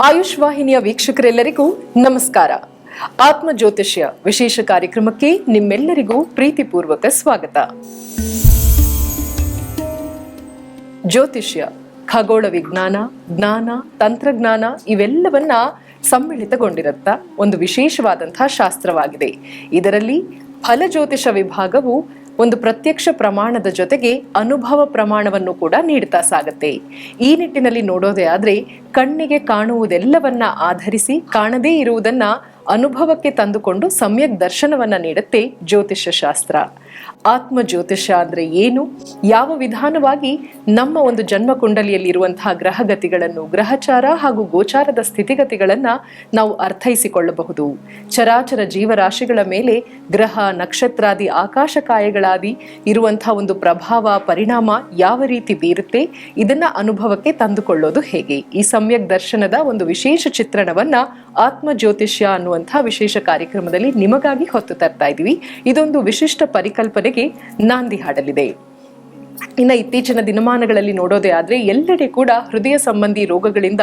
ಆಯುಷ್ ವಾಹಿನಿಯ ವೀಕ್ಷಕರೆಲ್ಲರಿಗೂ ನಮಸ್ಕಾರ. ಆತ್ಮ ಜ್ಯೋತಿಷ್ಯ ವಿಶೇಷ ಕಾರ್ಯಕ್ರಮಕ್ಕೆ ನಿಮ್ಮೆಲ್ಲರಿಗೂ ಪ್ರೀತಿಪೂರ್ವಕ ಸ್ವಾಗತ. ಜ್ಯೋತಿಷ್ಯ, ಖಗೋಳ ವಿಜ್ಞಾನ, ಜ್ಞಾನ, ತಂತ್ರಜ್ಞಾನ ಇವೆಲ್ಲವನ್ನ ಸಮ್ಮಿಳಿತಗೊಂಡಿರುತ್ತ ಒಂದು ವಿಶೇಷವಾದಂತಹ ಶಾಸ್ತ್ರವಾಗಿದೆ. ಇದರಲ್ಲಿ ಫಲ ಜ್ಯೋತಿಷ ವಿಭಾಗವು ಒಂದು ಪ್ರತ್ಯಕ್ಷ ಪ್ರಮಾಣದ ಜೊತೆಗೆ ಅನುಭವ ಪ್ರಮಾಣವನ್ನು ಕೂಡ ನೀಡ್ತಾ ಸಾಗತ್ತೆ. ಈ ನಿಟ್ಟಿನಲ್ಲಿ ನೋಡೋದೇ ಆದರೆ ಕಣ್ಣಿಗೆ ಕಾಣುವುದೆಲ್ಲವನ್ನ ಆಧರಿಸಿ ಕಾಣದೇ ಇರುವುದನ್ನ ಅನುಭವಕ್ಕೆ ತಂದುಕೊಂಡು ಸಮ್ಯಕ್ ದರ್ಶನವನ್ನ ನೀಡುತ್ತೆ ಜ್ಯೋತಿಷ್ಯ ಶಾಸ್ತ್ರ ಆತ್ಮ ಜ್ಯೋತಿಷ ಅಂದ್ರೆ ಏನು? ಯಾವ ವಿಧಾನವಾಗಿ ನಮ್ಮ ಒಂದು ಜನ್ಮ ಕುಂಡಲಿಯಲ್ಲಿ ಇರುವಂತಹ ಗ್ರಹಗತಿಗಳನ್ನು, ಗ್ರಹಚಾರ ಹಾಗೂ ಗೋಚಾರದ ಸ್ಥಿತಿಗತಿಗಳನ್ನು ನಾವು ಅರ್ಥೈಸಿಕೊಳ್ಳಬಹುದು. ಚರಾಚರ ಜೀವರಾಶಿಗಳ ಮೇಲೆ ಗ್ರಹ, ನಕ್ಷತ್ರಾದಿ, ಆಕಾಶಕಾಯಗಳಾದಿ ಇರುವಂತಹ ಒಂದು ಪ್ರಭಾವ, ಪರಿಣಾಮ ಯಾವ ರೀತಿ ಬೀರುತ್ತೆ? ಇದನ್ನು ಅನುಭವಕ್ಕೆ ತಂದುಕೊಳ್ಳೋದು ಹೇಗೆ? ಈ ಸಮ್ಯಕ್ ದರ್ಶನದ ಒಂದು ವಿಶೇಷ ಚಿತ್ರಣವನ್ನ ಆತ್ಮ ಜ್ಯೋತಿಷ್ಯ ಅನ್ನುವಂತಹ ವಿಶೇಷ ಕಾರ್ಯಕ್ರಮದಲ್ಲಿ ನಿಮಗಾಗಿ ಹೊತ್ತು ತರ್ತಾ ಇದ್ದೀವಿ ಇದೊಂದು ವಿಶಿಷ್ಟ ಪರಿಕಲ್ಪನೆಗೆ ನಾಂದಿ ಹಾಡಲಿದೆ. ಇನ್ನ ಇತ್ತೀಚಿನ ದಿನಮಾನಗಳಲ್ಲಿ ನೋಡೋದೇ ಆದ್ರೆ ಎಲ್ಲೆಡೆ ಕೂಡ ಹೃದಯ ಸಂಬಂಧಿ ರೋಗಗಳಿಂದ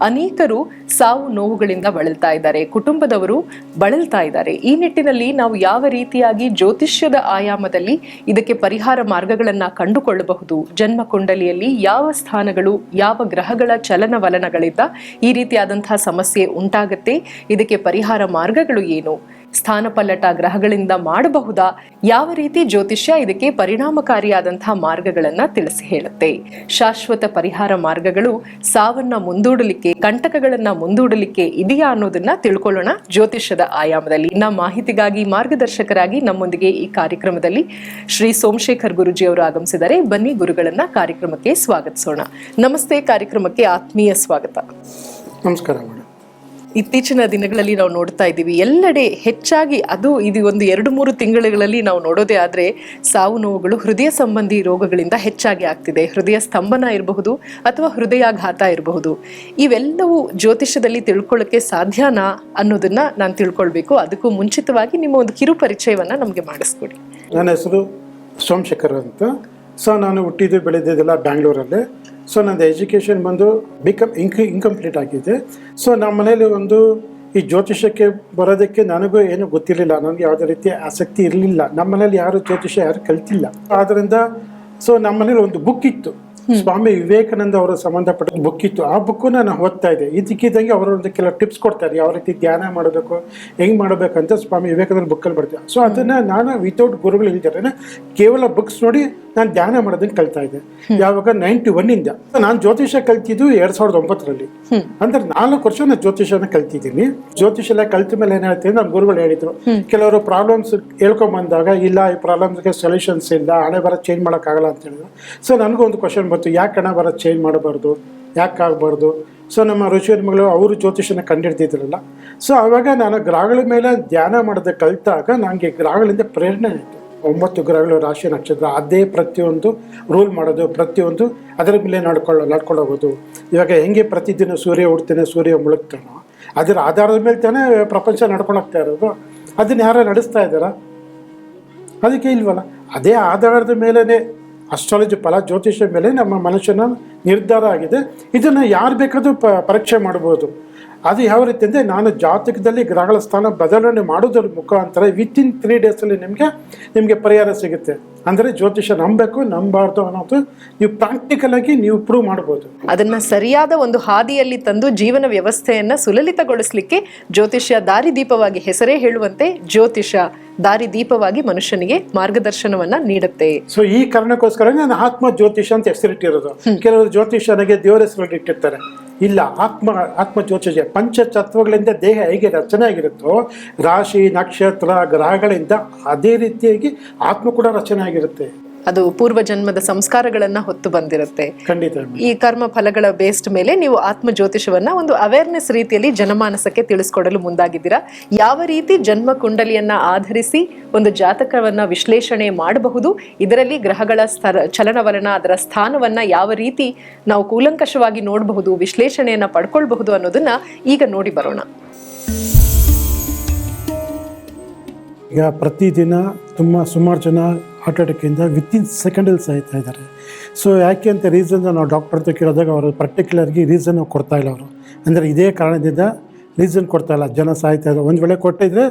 ಅನೇಕರು ಸಾವು ನೋವುಗಳಿಂದ ಬಳಲ್ತಾ ಇದ್ದಾರೆ. ಕುಟುಂಬದವರು ಬಳಲ್ತಾ ಇದ್ದಾರೆ. ಈ ನಿಟ್ಟಿನಲ್ಲಿ ನಾವು ಯಾವ ರೀತಿಯಾಗಿ ಜ್ಯೋತಿಷ್ಯದ ಆಯಾಮದಲ್ಲಿ ಇದಕ್ಕೆ ಪರಿಹಾರ ಮಾರ್ಗಗಳನ್ನ ಕಂಡುಕೊಳ್ಳಬಹುದು? ಜನ್ಮ ಕುಂಡಲಿಯಲ್ಲಿ ಯಾವ ಸ್ಥಾನಗಳು, ಯಾವ ಗ್ರಹಗಳ ಚಲನವಲನಗಳಿಂದ ಈ ರೀತಿಯಾದಂತಹ ಸಮಸ್ಯೆ ಉಂಟಾಗತ್ತೆ? ಇದಕ್ಕೆ ಪರಿಹಾರ ಮಾರ್ಗಗಳು ಏನು? ಸ್ಥಾನಪಲ್ಲಟ ಗ್ರಹಗಳಿಂದ ಮಾಡಬಹುದಾ? ಯಾವ ರೀತಿ ಜ್ಯೋತಿಷ್ಯ ಇದಕ್ಕೆ ಪರಿಣಾಮಕಾರಿಯಾದಂತಹ ಮಾರ್ಗಗಳನ್ನ ತಿಳಿಸಿ ಹೇಳುತ್ತೆ. ಶಾಶ್ವತ ಪರಿಹಾರ ಮಾರ್ಗಗಳು ಸಾವನ್ನ ಮುಂದೂಡಲಿಕ್ಕೆ, ಕಂಟಕಗಳನ್ನ ಮುಂದೂಡಲಿಕ್ಕೆ ಇದೆಯಾ ಅನ್ನೋದನ್ನ ತಿಳ್ಕೊಳ್ಳೋಣ ಜ್ಯೋತಿಷ್ಯದ ಆಯಾಮದಲ್ಲಿ. ಇನ್ನ ಮಾಹಿತಿಗಾಗಿ ಮಾರ್ಗದರ್ಶಕರಾಗಿ ನಮ್ಮೊಂದಿಗೆ ಈ ಕಾರ್ಯಕ್ರಮದಲ್ಲಿ ಶ್ರೀ ಸೋಮಶೇಖರ್ ಗುರುಜಿ ಅವರು ಆಗಮಿಸಿದರೆ ಬನ್ನಿ ಗುರುಗಳನ್ನ ಕಾರ್ಯಕ್ರಮಕ್ಕೆ ಸ್ವಾಗತಿಸೋಣ. ನಮಸ್ತೆ ಕಾರ್ಯಕ್ರಮಕ್ಕೆ ಆತ್ಮೀಯ ಸ್ವಾಗತ. ನಮಸ್ಕಾರ ಇತ್ತೀಚಿನ ದಿನಗಳಲ್ಲಿ ನಾವು ನೋಡ್ತಾ ಇದ್ದೀವಿ. ಎಲ್ಲೆಡೆ ಹೆಚ್ಚಾಗಿ ಅದು ಇದು ಒಂದು ಎರಡು ಮೂರು ತಿಂಗಳುಗಳಲ್ಲಿ ನಾವು ನೋಡೋದೇ ಆದರೆ ಸಾವು ನೋವುಗಳು, ಹೃದಯ ಸಂಬಂಧಿ ರೋಗಗಳಿಂದ ಹೆಚ್ಚಾಗಿ ಆಗ್ತಿದೆ. ಹೃದಯ ಸ್ತಂಭನ ಇರಬಹುದು ಅಥವಾ ಹೃದಯಾಘಾತ ಇರಬಹುದು. ಇವೆಲ್ಲವೂ ಜ್ಯೋತಿಷ್ಯದಲ್ಲಿ ತಿಳ್ಕೊಳ್ಳೋಕ್ಕೆ ಸಾಧ್ಯನಾ ಅನ್ನೋದನ್ನ ನಾನು ತಿಳ್ಕೊಳ್ಬೇಕು. ಅದಕ್ಕೂ ಮುಂಚಿತವಾಗಿ ನಿಮ್ಮ ಒಂದು ಕಿರು ಪರಿಚಯವನ್ನು ನಮಗೆ ಮಾಡಿಸ್ಕೊಡಿ. ನನ್ನ ಹೆಸರು ಸೋಮಶೇಖರ್ ಅಂತ. ಸೊ, ನಾನು ಹುಟ್ಟಿದ್ದು, ಬೆಳೆದಿದ್ದೆಲ್ಲ ಬ್ಯಾಂಗ್ಳೂರಲ್ಲೇ. ಸೊ ನಂದು ಎಜುಕೇಷನ್ ಬಂದು ಬಿಕಮ್ ಇಂಕ್ ಇನ್ಕಂಪ್ಲೀಟ್ ಆಗಿದೆ. ಸೊ ನಮ್ಮ ಮನೇಲಿ ಒಂದು ಈ ಜ್ಯೋತಿಷಕ್ಕೆ ಬರೋದಕ್ಕೆ ನನಗೂ ಏನು ಗೊತ್ತಿರಲಿಲ್ಲ. ನನಗೆ ಯಾವುದೇ ರೀತಿ ಆಸಕ್ತಿ ಇರಲಿಲ್ಲ. ನಮ್ಮ ಮನೇಲಿ ಯಾರು ಜ್ಯೋತಿಷ ಯಾರು ಕಲ್ತಿಲ್ಲ. ಆದ್ದರಿಂದ ಸೊ ನಮ್ಮ ಮನೇಲಿ ಒಂದು ಬುಕ್ ಇತ್ತು. ಸ್ವಾಮಿ ವಿವೇಕಾನಂದ ಅವರ ಸಂಬಂಧಪಟ್ಟ ಬುಕ್ ಇತ್ತು ಆ ಬುಕ್ಕು ನಾನು ಓದ್ತಾ ಇದ್ದೆ. ಇದಕ್ಕಿದ್ದಂಗೆ ಅವರು ಒಂದು ಕೆಲವು ಟಿಪ್ಸ್ ಕೊಡ್ತಾರೆ. ಯಾವ ರೀತಿ ಧ್ಯಾನ ಮಾಡಬೇಕು ಹೆಂಗ್ ಮಾಡಬೇಕಂತ ಸ್ವಾಮಿ ವಿವೇಕಾನಂದ ಬುಕ್ಕಲ್ಲಿ ಬರ್ತೀವಿ ಸೊ ಅದನ್ನ ನಾನು ವಿತೌಟ್ ಗುರುಗಳು ಹೇಳ್ತಾರೆ ಕೇವಲ ಬುಕ್ಸ್ ನೋಡಿ ನಾನು ಧ್ಯಾನ ಮಾಡೋದನ್ನ ಕಲ್ತಾ ಇದ್ದೆ. ಯಾವಾಗ? ನೈಂಟಿ ಒನ್ ಇಂದ ನಾನು ಜ್ಯೋತಿಷ ಕಲ್ತಿದ್ದು ಎರಡ್ ಸಾವಿರದ ಒಂಬತ್ತರಲ್ಲಿ. ಅಂದ್ರೆ ನಾಲ್ಕು ವರ್ಷ ನಾನು ಜ್ಯೋತಿಷನ ಕಲ್ತಿದ್ದೀನಿ. ಜ್ಯೋತಿಷ ಎಲ್ಲ ಕಲ್ತ ಮೇಲೆ ಏನಾಯ್ತು ನಮ್ಮ ಗುರುಗಳು ಹೇಳಿದ್ರು. ಕೆಲವರು ಪ್ರಾಬ್ಲಮ್ಸ್ ಹೇಳ್ಕೊಂಡ್ ಬಂದಾಗ ಇಲ್ಲ ಈ ಪ್ರಾಬ್ಲಮ್ಸ್ಗೆ ಸೊಲ್ಯೂಷನ್ಸ್ ಇಲ್ಲ ಹಣೆ ಬರ ಚೇಂಜ್ ಮಾಡೋಕ್ಕಾಗಲ್ಲ ಅಂತ ಹೇಳಿದ್ರು. ಸೊ ನನಗೂ ಒಂದು ಕ್ವಶನ್ ಬಂತು ಯಾಕೆ ಹಣ ಬರೋದು ಚೇಂಜ್ ಮಾಡಬಾರ್ದು? ಯಾಕೆ ಆಗಬಾರ್ದು? ಸೊ ನಮ್ಮ ಋಷಿಯರ್ಮಗಳು ಅವರು ಜ್ಯೋತಿಷನ ಕಂಡಿಡ್ದಿದ್ರಲ್ಲ. ಸೊ ಆವಾಗ ನಾನು ಗ್ರಹಗಳ ಮೇಲೆ ಧ್ಯಾನ ಮಾಡಿದ ಕಲಿತಾಗ ನನಗೆ ಗ್ರಹಗಳಿಂದ ಪ್ರೇರಣೆ ಆಯಿತು. ಒಂಬತ್ತು ಗ್ರಹಗಳು ರಾಶಿ ನಕ್ಷತ್ರ, ಅದೇ ಪ್ರತಿಯೊಂದು ರೂಲ್ ಮಾಡೋದು, ಪ್ರತಿಯೊಂದು ಅದರ ಮೇಲೆ ನಡ್ಕೊಳ್ಳೋ, ನಡ್ಕೊಂಡು ಹೋಗೋದು. ಇವಾಗ ಹೆಂಗೆ ಪ್ರತಿದಿನ ಸೂರ್ಯ ಹುಡ್ತಾನೆ ಸೂರ್ಯ ಮುಳುಗ್ತಾನೋ, ಅದರ ಆಧಾರದ ಮೇಲೆ ತಾನೇ ಪ್ರಪಂಚ ನಡ್ಕೊಳಕ್ತಾ ಇರೋದು. ಅದನ್ನ ಯಾರು ನಡೆಸ್ತಾ ಇದ್ದಾರಾ? ಅದಕ್ಕೆ ಇಲ್ವಲ್ಲ. ಅದೇ ಆಧಾರದ ಮೇಲೇ ಅಸ್ಟ್ರಾಲಜಿ ಫಲ, ಜ್ಯೋತಿಷ್ಯ ಮೇಲೆ ನಮ್ಮ ಮನುಷ್ಯನ ನಿರ್ಧಾರ ಆಗಿದೆ. ಇದನ್ನು ಯಾರು ಬೇಕಾದರೂ ಪ, ಪರೀಕ್ಷೆ ಮಾಡ್ಬೋದು. ಅದು ಯಾವ ರೀತಿ ಅಂದರೆ ನಾನು ಜಾತಕದಲ್ಲಿ ಗ್ರಹಗಳ ಸ್ಥಾನ ಬದಲಾವಣೆ ಮಾಡೋದ್ರ ಮುಖಾಂತರ ವಿತಿನ್ ತ್ರೀ ಡೇಸಲ್ಲಿ ನಿಮಗೆ ನಿಮಗೆ ಪರಿಹಾರ ಸಿಗುತ್ತೆ. ಅಂದರೆ ಜ್ಯೋತಿಷ್ಯ ನಂಬಬೇಕು, ನಂಬಾರ್ದು ಅನ್ನೋದು ನೀವು ಪ್ರಾಕ್ಟಿಕಲ್ ಆಗಿ ನೀವು ಪ್ರೂವ್ ಮಾಡ್ಬೋದು. ಅದನ್ನು ಸರಿಯಾದ ಒಂದು ಹಾದಿಯಲ್ಲಿ ತಂದು ಜೀವನ ವ್ಯವಸ್ಥೆಯನ್ನು ಸುಲಲಿತಗೊಳಿಸಲಿಕ್ಕೆ ಜ್ಯೋತಿಷ್ಯ ದಾರಿದೀಪವಾಗಿ ಹೆಸರೇ ಹೇಳುವಂತೆ ಜ್ಯೋತಿಷ ದಾರಿದೀಪವಾಗಿ ಮನುಷ್ಯನಿಗೆ ಮಾರ್ಗದರ್ಶನವನ್ನ ನೀಡುತ್ತೆ. ಸೊ ಈ ಕಾರಣಕ್ಕೋಸ್ಕರ ನಾನು ಆತ್ಮ ಜ್ಯೋತಿಷ ಅಂತ ಹೆಸರಿಟ್ಟಿರೋದು ಕೆಲವರು ಜ್ಯೋತಿಷನಿಗೆ ದೇವರ ಹೆಸರು ಇಟ್ಟಿರ್ತಾರೆ. ಇಲ್ಲ ಆತ್ಮ ಆತ್ಮ ಜ್ಯೋತಿಷ ಪಂಚತತ್ವಗಳಿಂದ ದೇಹ ಹೇಗೆ ರಚನೆ ಆಗಿರುತ್ತೋ ರಾಶಿ ನಕ್ಷತ್ರ ಗ್ರಹಗಳಿಂದ ಅದೇ ರೀತಿಯಾಗಿ ಆತ್ಮ ಕೂಡ ರಚನೆ ಆಗಿರುತ್ತೆ. ಅದು ಪೂರ್ವ ಜನ್ಮದ ಸಂಸ್ಕಾರಗಳನ್ನ ಹೊತ್ತು ಬಂದಿರುತ್ತೆ. ಈ ಕರ್ಮ ಫಲಗಳ ಬೇಸ್ಡ್ ಮೇಲೆ ನೀವು ಆತ್ಮ ಜ್ಯೋತಿಷವನ್ನ ಒಂದು ಅವೇರ್ನೆಸ್ ರೀತಿಯಲ್ಲಿ ಜನಮಾನಸಕ್ಕೆ ತಿಳಿಸ್ಕೊಡಲು ಮುಂದಾಗಿದ್ದೀರಾ? ಯಾವ ರೀತಿ ಜನ್ಮ ಕುಂಡಲಿಯನ್ನ ಆಧರಿಸಿ ಒಂದು ಜಾತಕವನ್ನ ವಿಶ್ಲೇಷಣೆ ಮಾಡಬಹುದು? ಇದರಲ್ಲಿ ಗ್ರಹಗಳ ಸ್ಥರ ಚಲನವಲನ ಅದರ ಸ್ಥಾನವನ್ನ ಯಾವ ರೀತಿ ನಾವು ಕೂಲಂಕಷವಾಗಿ ನೋಡಬಹುದು ವಿಶ್ಲೇಷಣೆಯನ್ನ ಪಡ್ಕೊಳ್ಬಹುದು ಅನ್ನೋದನ್ನ ಈಗ ನೋಡಿ ಬರೋಣ. ಈಗ ಪ್ರತಿದಿನ ತುಂಬ ಸುಮಾರು ಜನ ಹಾರ್ಟ್ ಅಟ್ಯಾಕಿಂದ ವಿತಿನ್ ಸೆಕೆಂಡಲ್ಲಿ ಸಾಯ್ತಾ ಇದ್ದಾರೆ. ಸೊ ಯಾಕೆ ಅಂತ ರೀಸನ್ ನಾವು ಡಾಕ್ಟರ್ ಹತ್ರ ಕೇಳಿದಾಗ ಅವರು ಪರ್ಟಿಕ್ಯುಲರ್ಗೆ ರೀಸನ್ ಕೊಡ್ತಾ ಇಲ್ಲ ಅವರು. ಅಂದರೆ ಇದೇ ಕಾರಣದಿಂದ ರೀಸನ್ ಕೊಡ್ತಾ ಇಲ್ಲ. ಜನ ಸಾಯ್ತಾ ಇದ್ದಾರೆ ಒಂದು ವೇಳೆ ಕೊಟ್ಟಿದ್ರೆ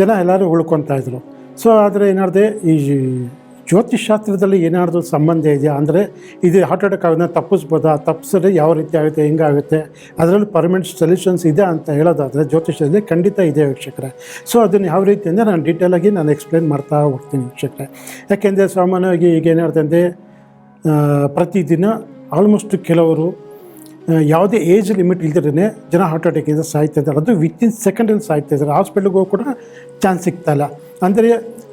ಜನ ಎಲ್ಲರೂ ಉಳ್ಕೊತಾ ಇದ್ರು. ಸೊ ಆದರೆ ಏನಾದ್ರೆ ಈ ಜ್ಯೋತಿಷ್ ಶಾಸ್ತ್ರದಲ್ಲಿ ಏನಾದ್ರು ಸಂಬಂಧ ಇದೆಯಾ? ಅಂದರೆ ಇದು ಹಾರ್ಟ್ ಅಟ್ಯಾಕ್ ಆಗೋದನ್ನ ತಪ್ಪಿಸ್ಬೋದಾ? ತಪ್ಪಿಸಿದ್ರೆ ಯಾವ ರೀತಿ ಆಗುತ್ತೆ ಹೆಂಗಾಗುತ್ತೆ ಅದರಲ್ಲಿ ಪರ್ಮನೆಂಟ್ ಸೊಲ್ಯೂಷನ್ಸ್ ಇದೆ ಅಂತ ಹೇಳೋದಾದರೆ ಜ್ಯೋತಿಷದಲ್ಲಿ ಖಂಡಿತ ಇದೆ ವೀಕ್ಷಕರೇ. ಸೊ ಅದನ್ನು ಯಾವ ರೀತಿ ಅಂದರೆ ನಾನು ಡೀಟೇಲಾಗಿ ನಾನು ಎಕ್ಸ್ಪ್ಲೇನ್ ಮಾಡ್ತಾ ಹೋಗ್ತೀನಿ ವೀಕ್ಷಕರೇ. ಯಾಕೆಂದರೆ ಸಾಮಾನ್ಯವಾಗಿ ಈಗ ಏನಾಡ್ತಂದರೆ ಪ್ರತಿದಿನ ಆಲ್ಮೋಸ್ಟ್ ಕೆಲವರು ಯಾವುದೇ ಏಜ್ ಲಿಮಿಟ್ ಇಲ್ದಿರೇ ಜನ ಹಾರ್ಟ್ ಅಟ್ಯಾಕಿಂದ ಸಾಯ್ತಾ ಇದ್ದಾರೆ. ಅದು ವಿತಿನ್ ಸೆಕೆಂಡಲ್ಲಿ ಸಾಯ್ತಾ ಇದ್ದಾರೆ. ಹಾಸ್ಪಿಟ್ಲಿಗೆ ಹೋಗಿ ಕೂಡ ಚಾನ್ಸ್ ಸಿಗ್ತಾಯಿಲ್ಲ ಅಂದರೆ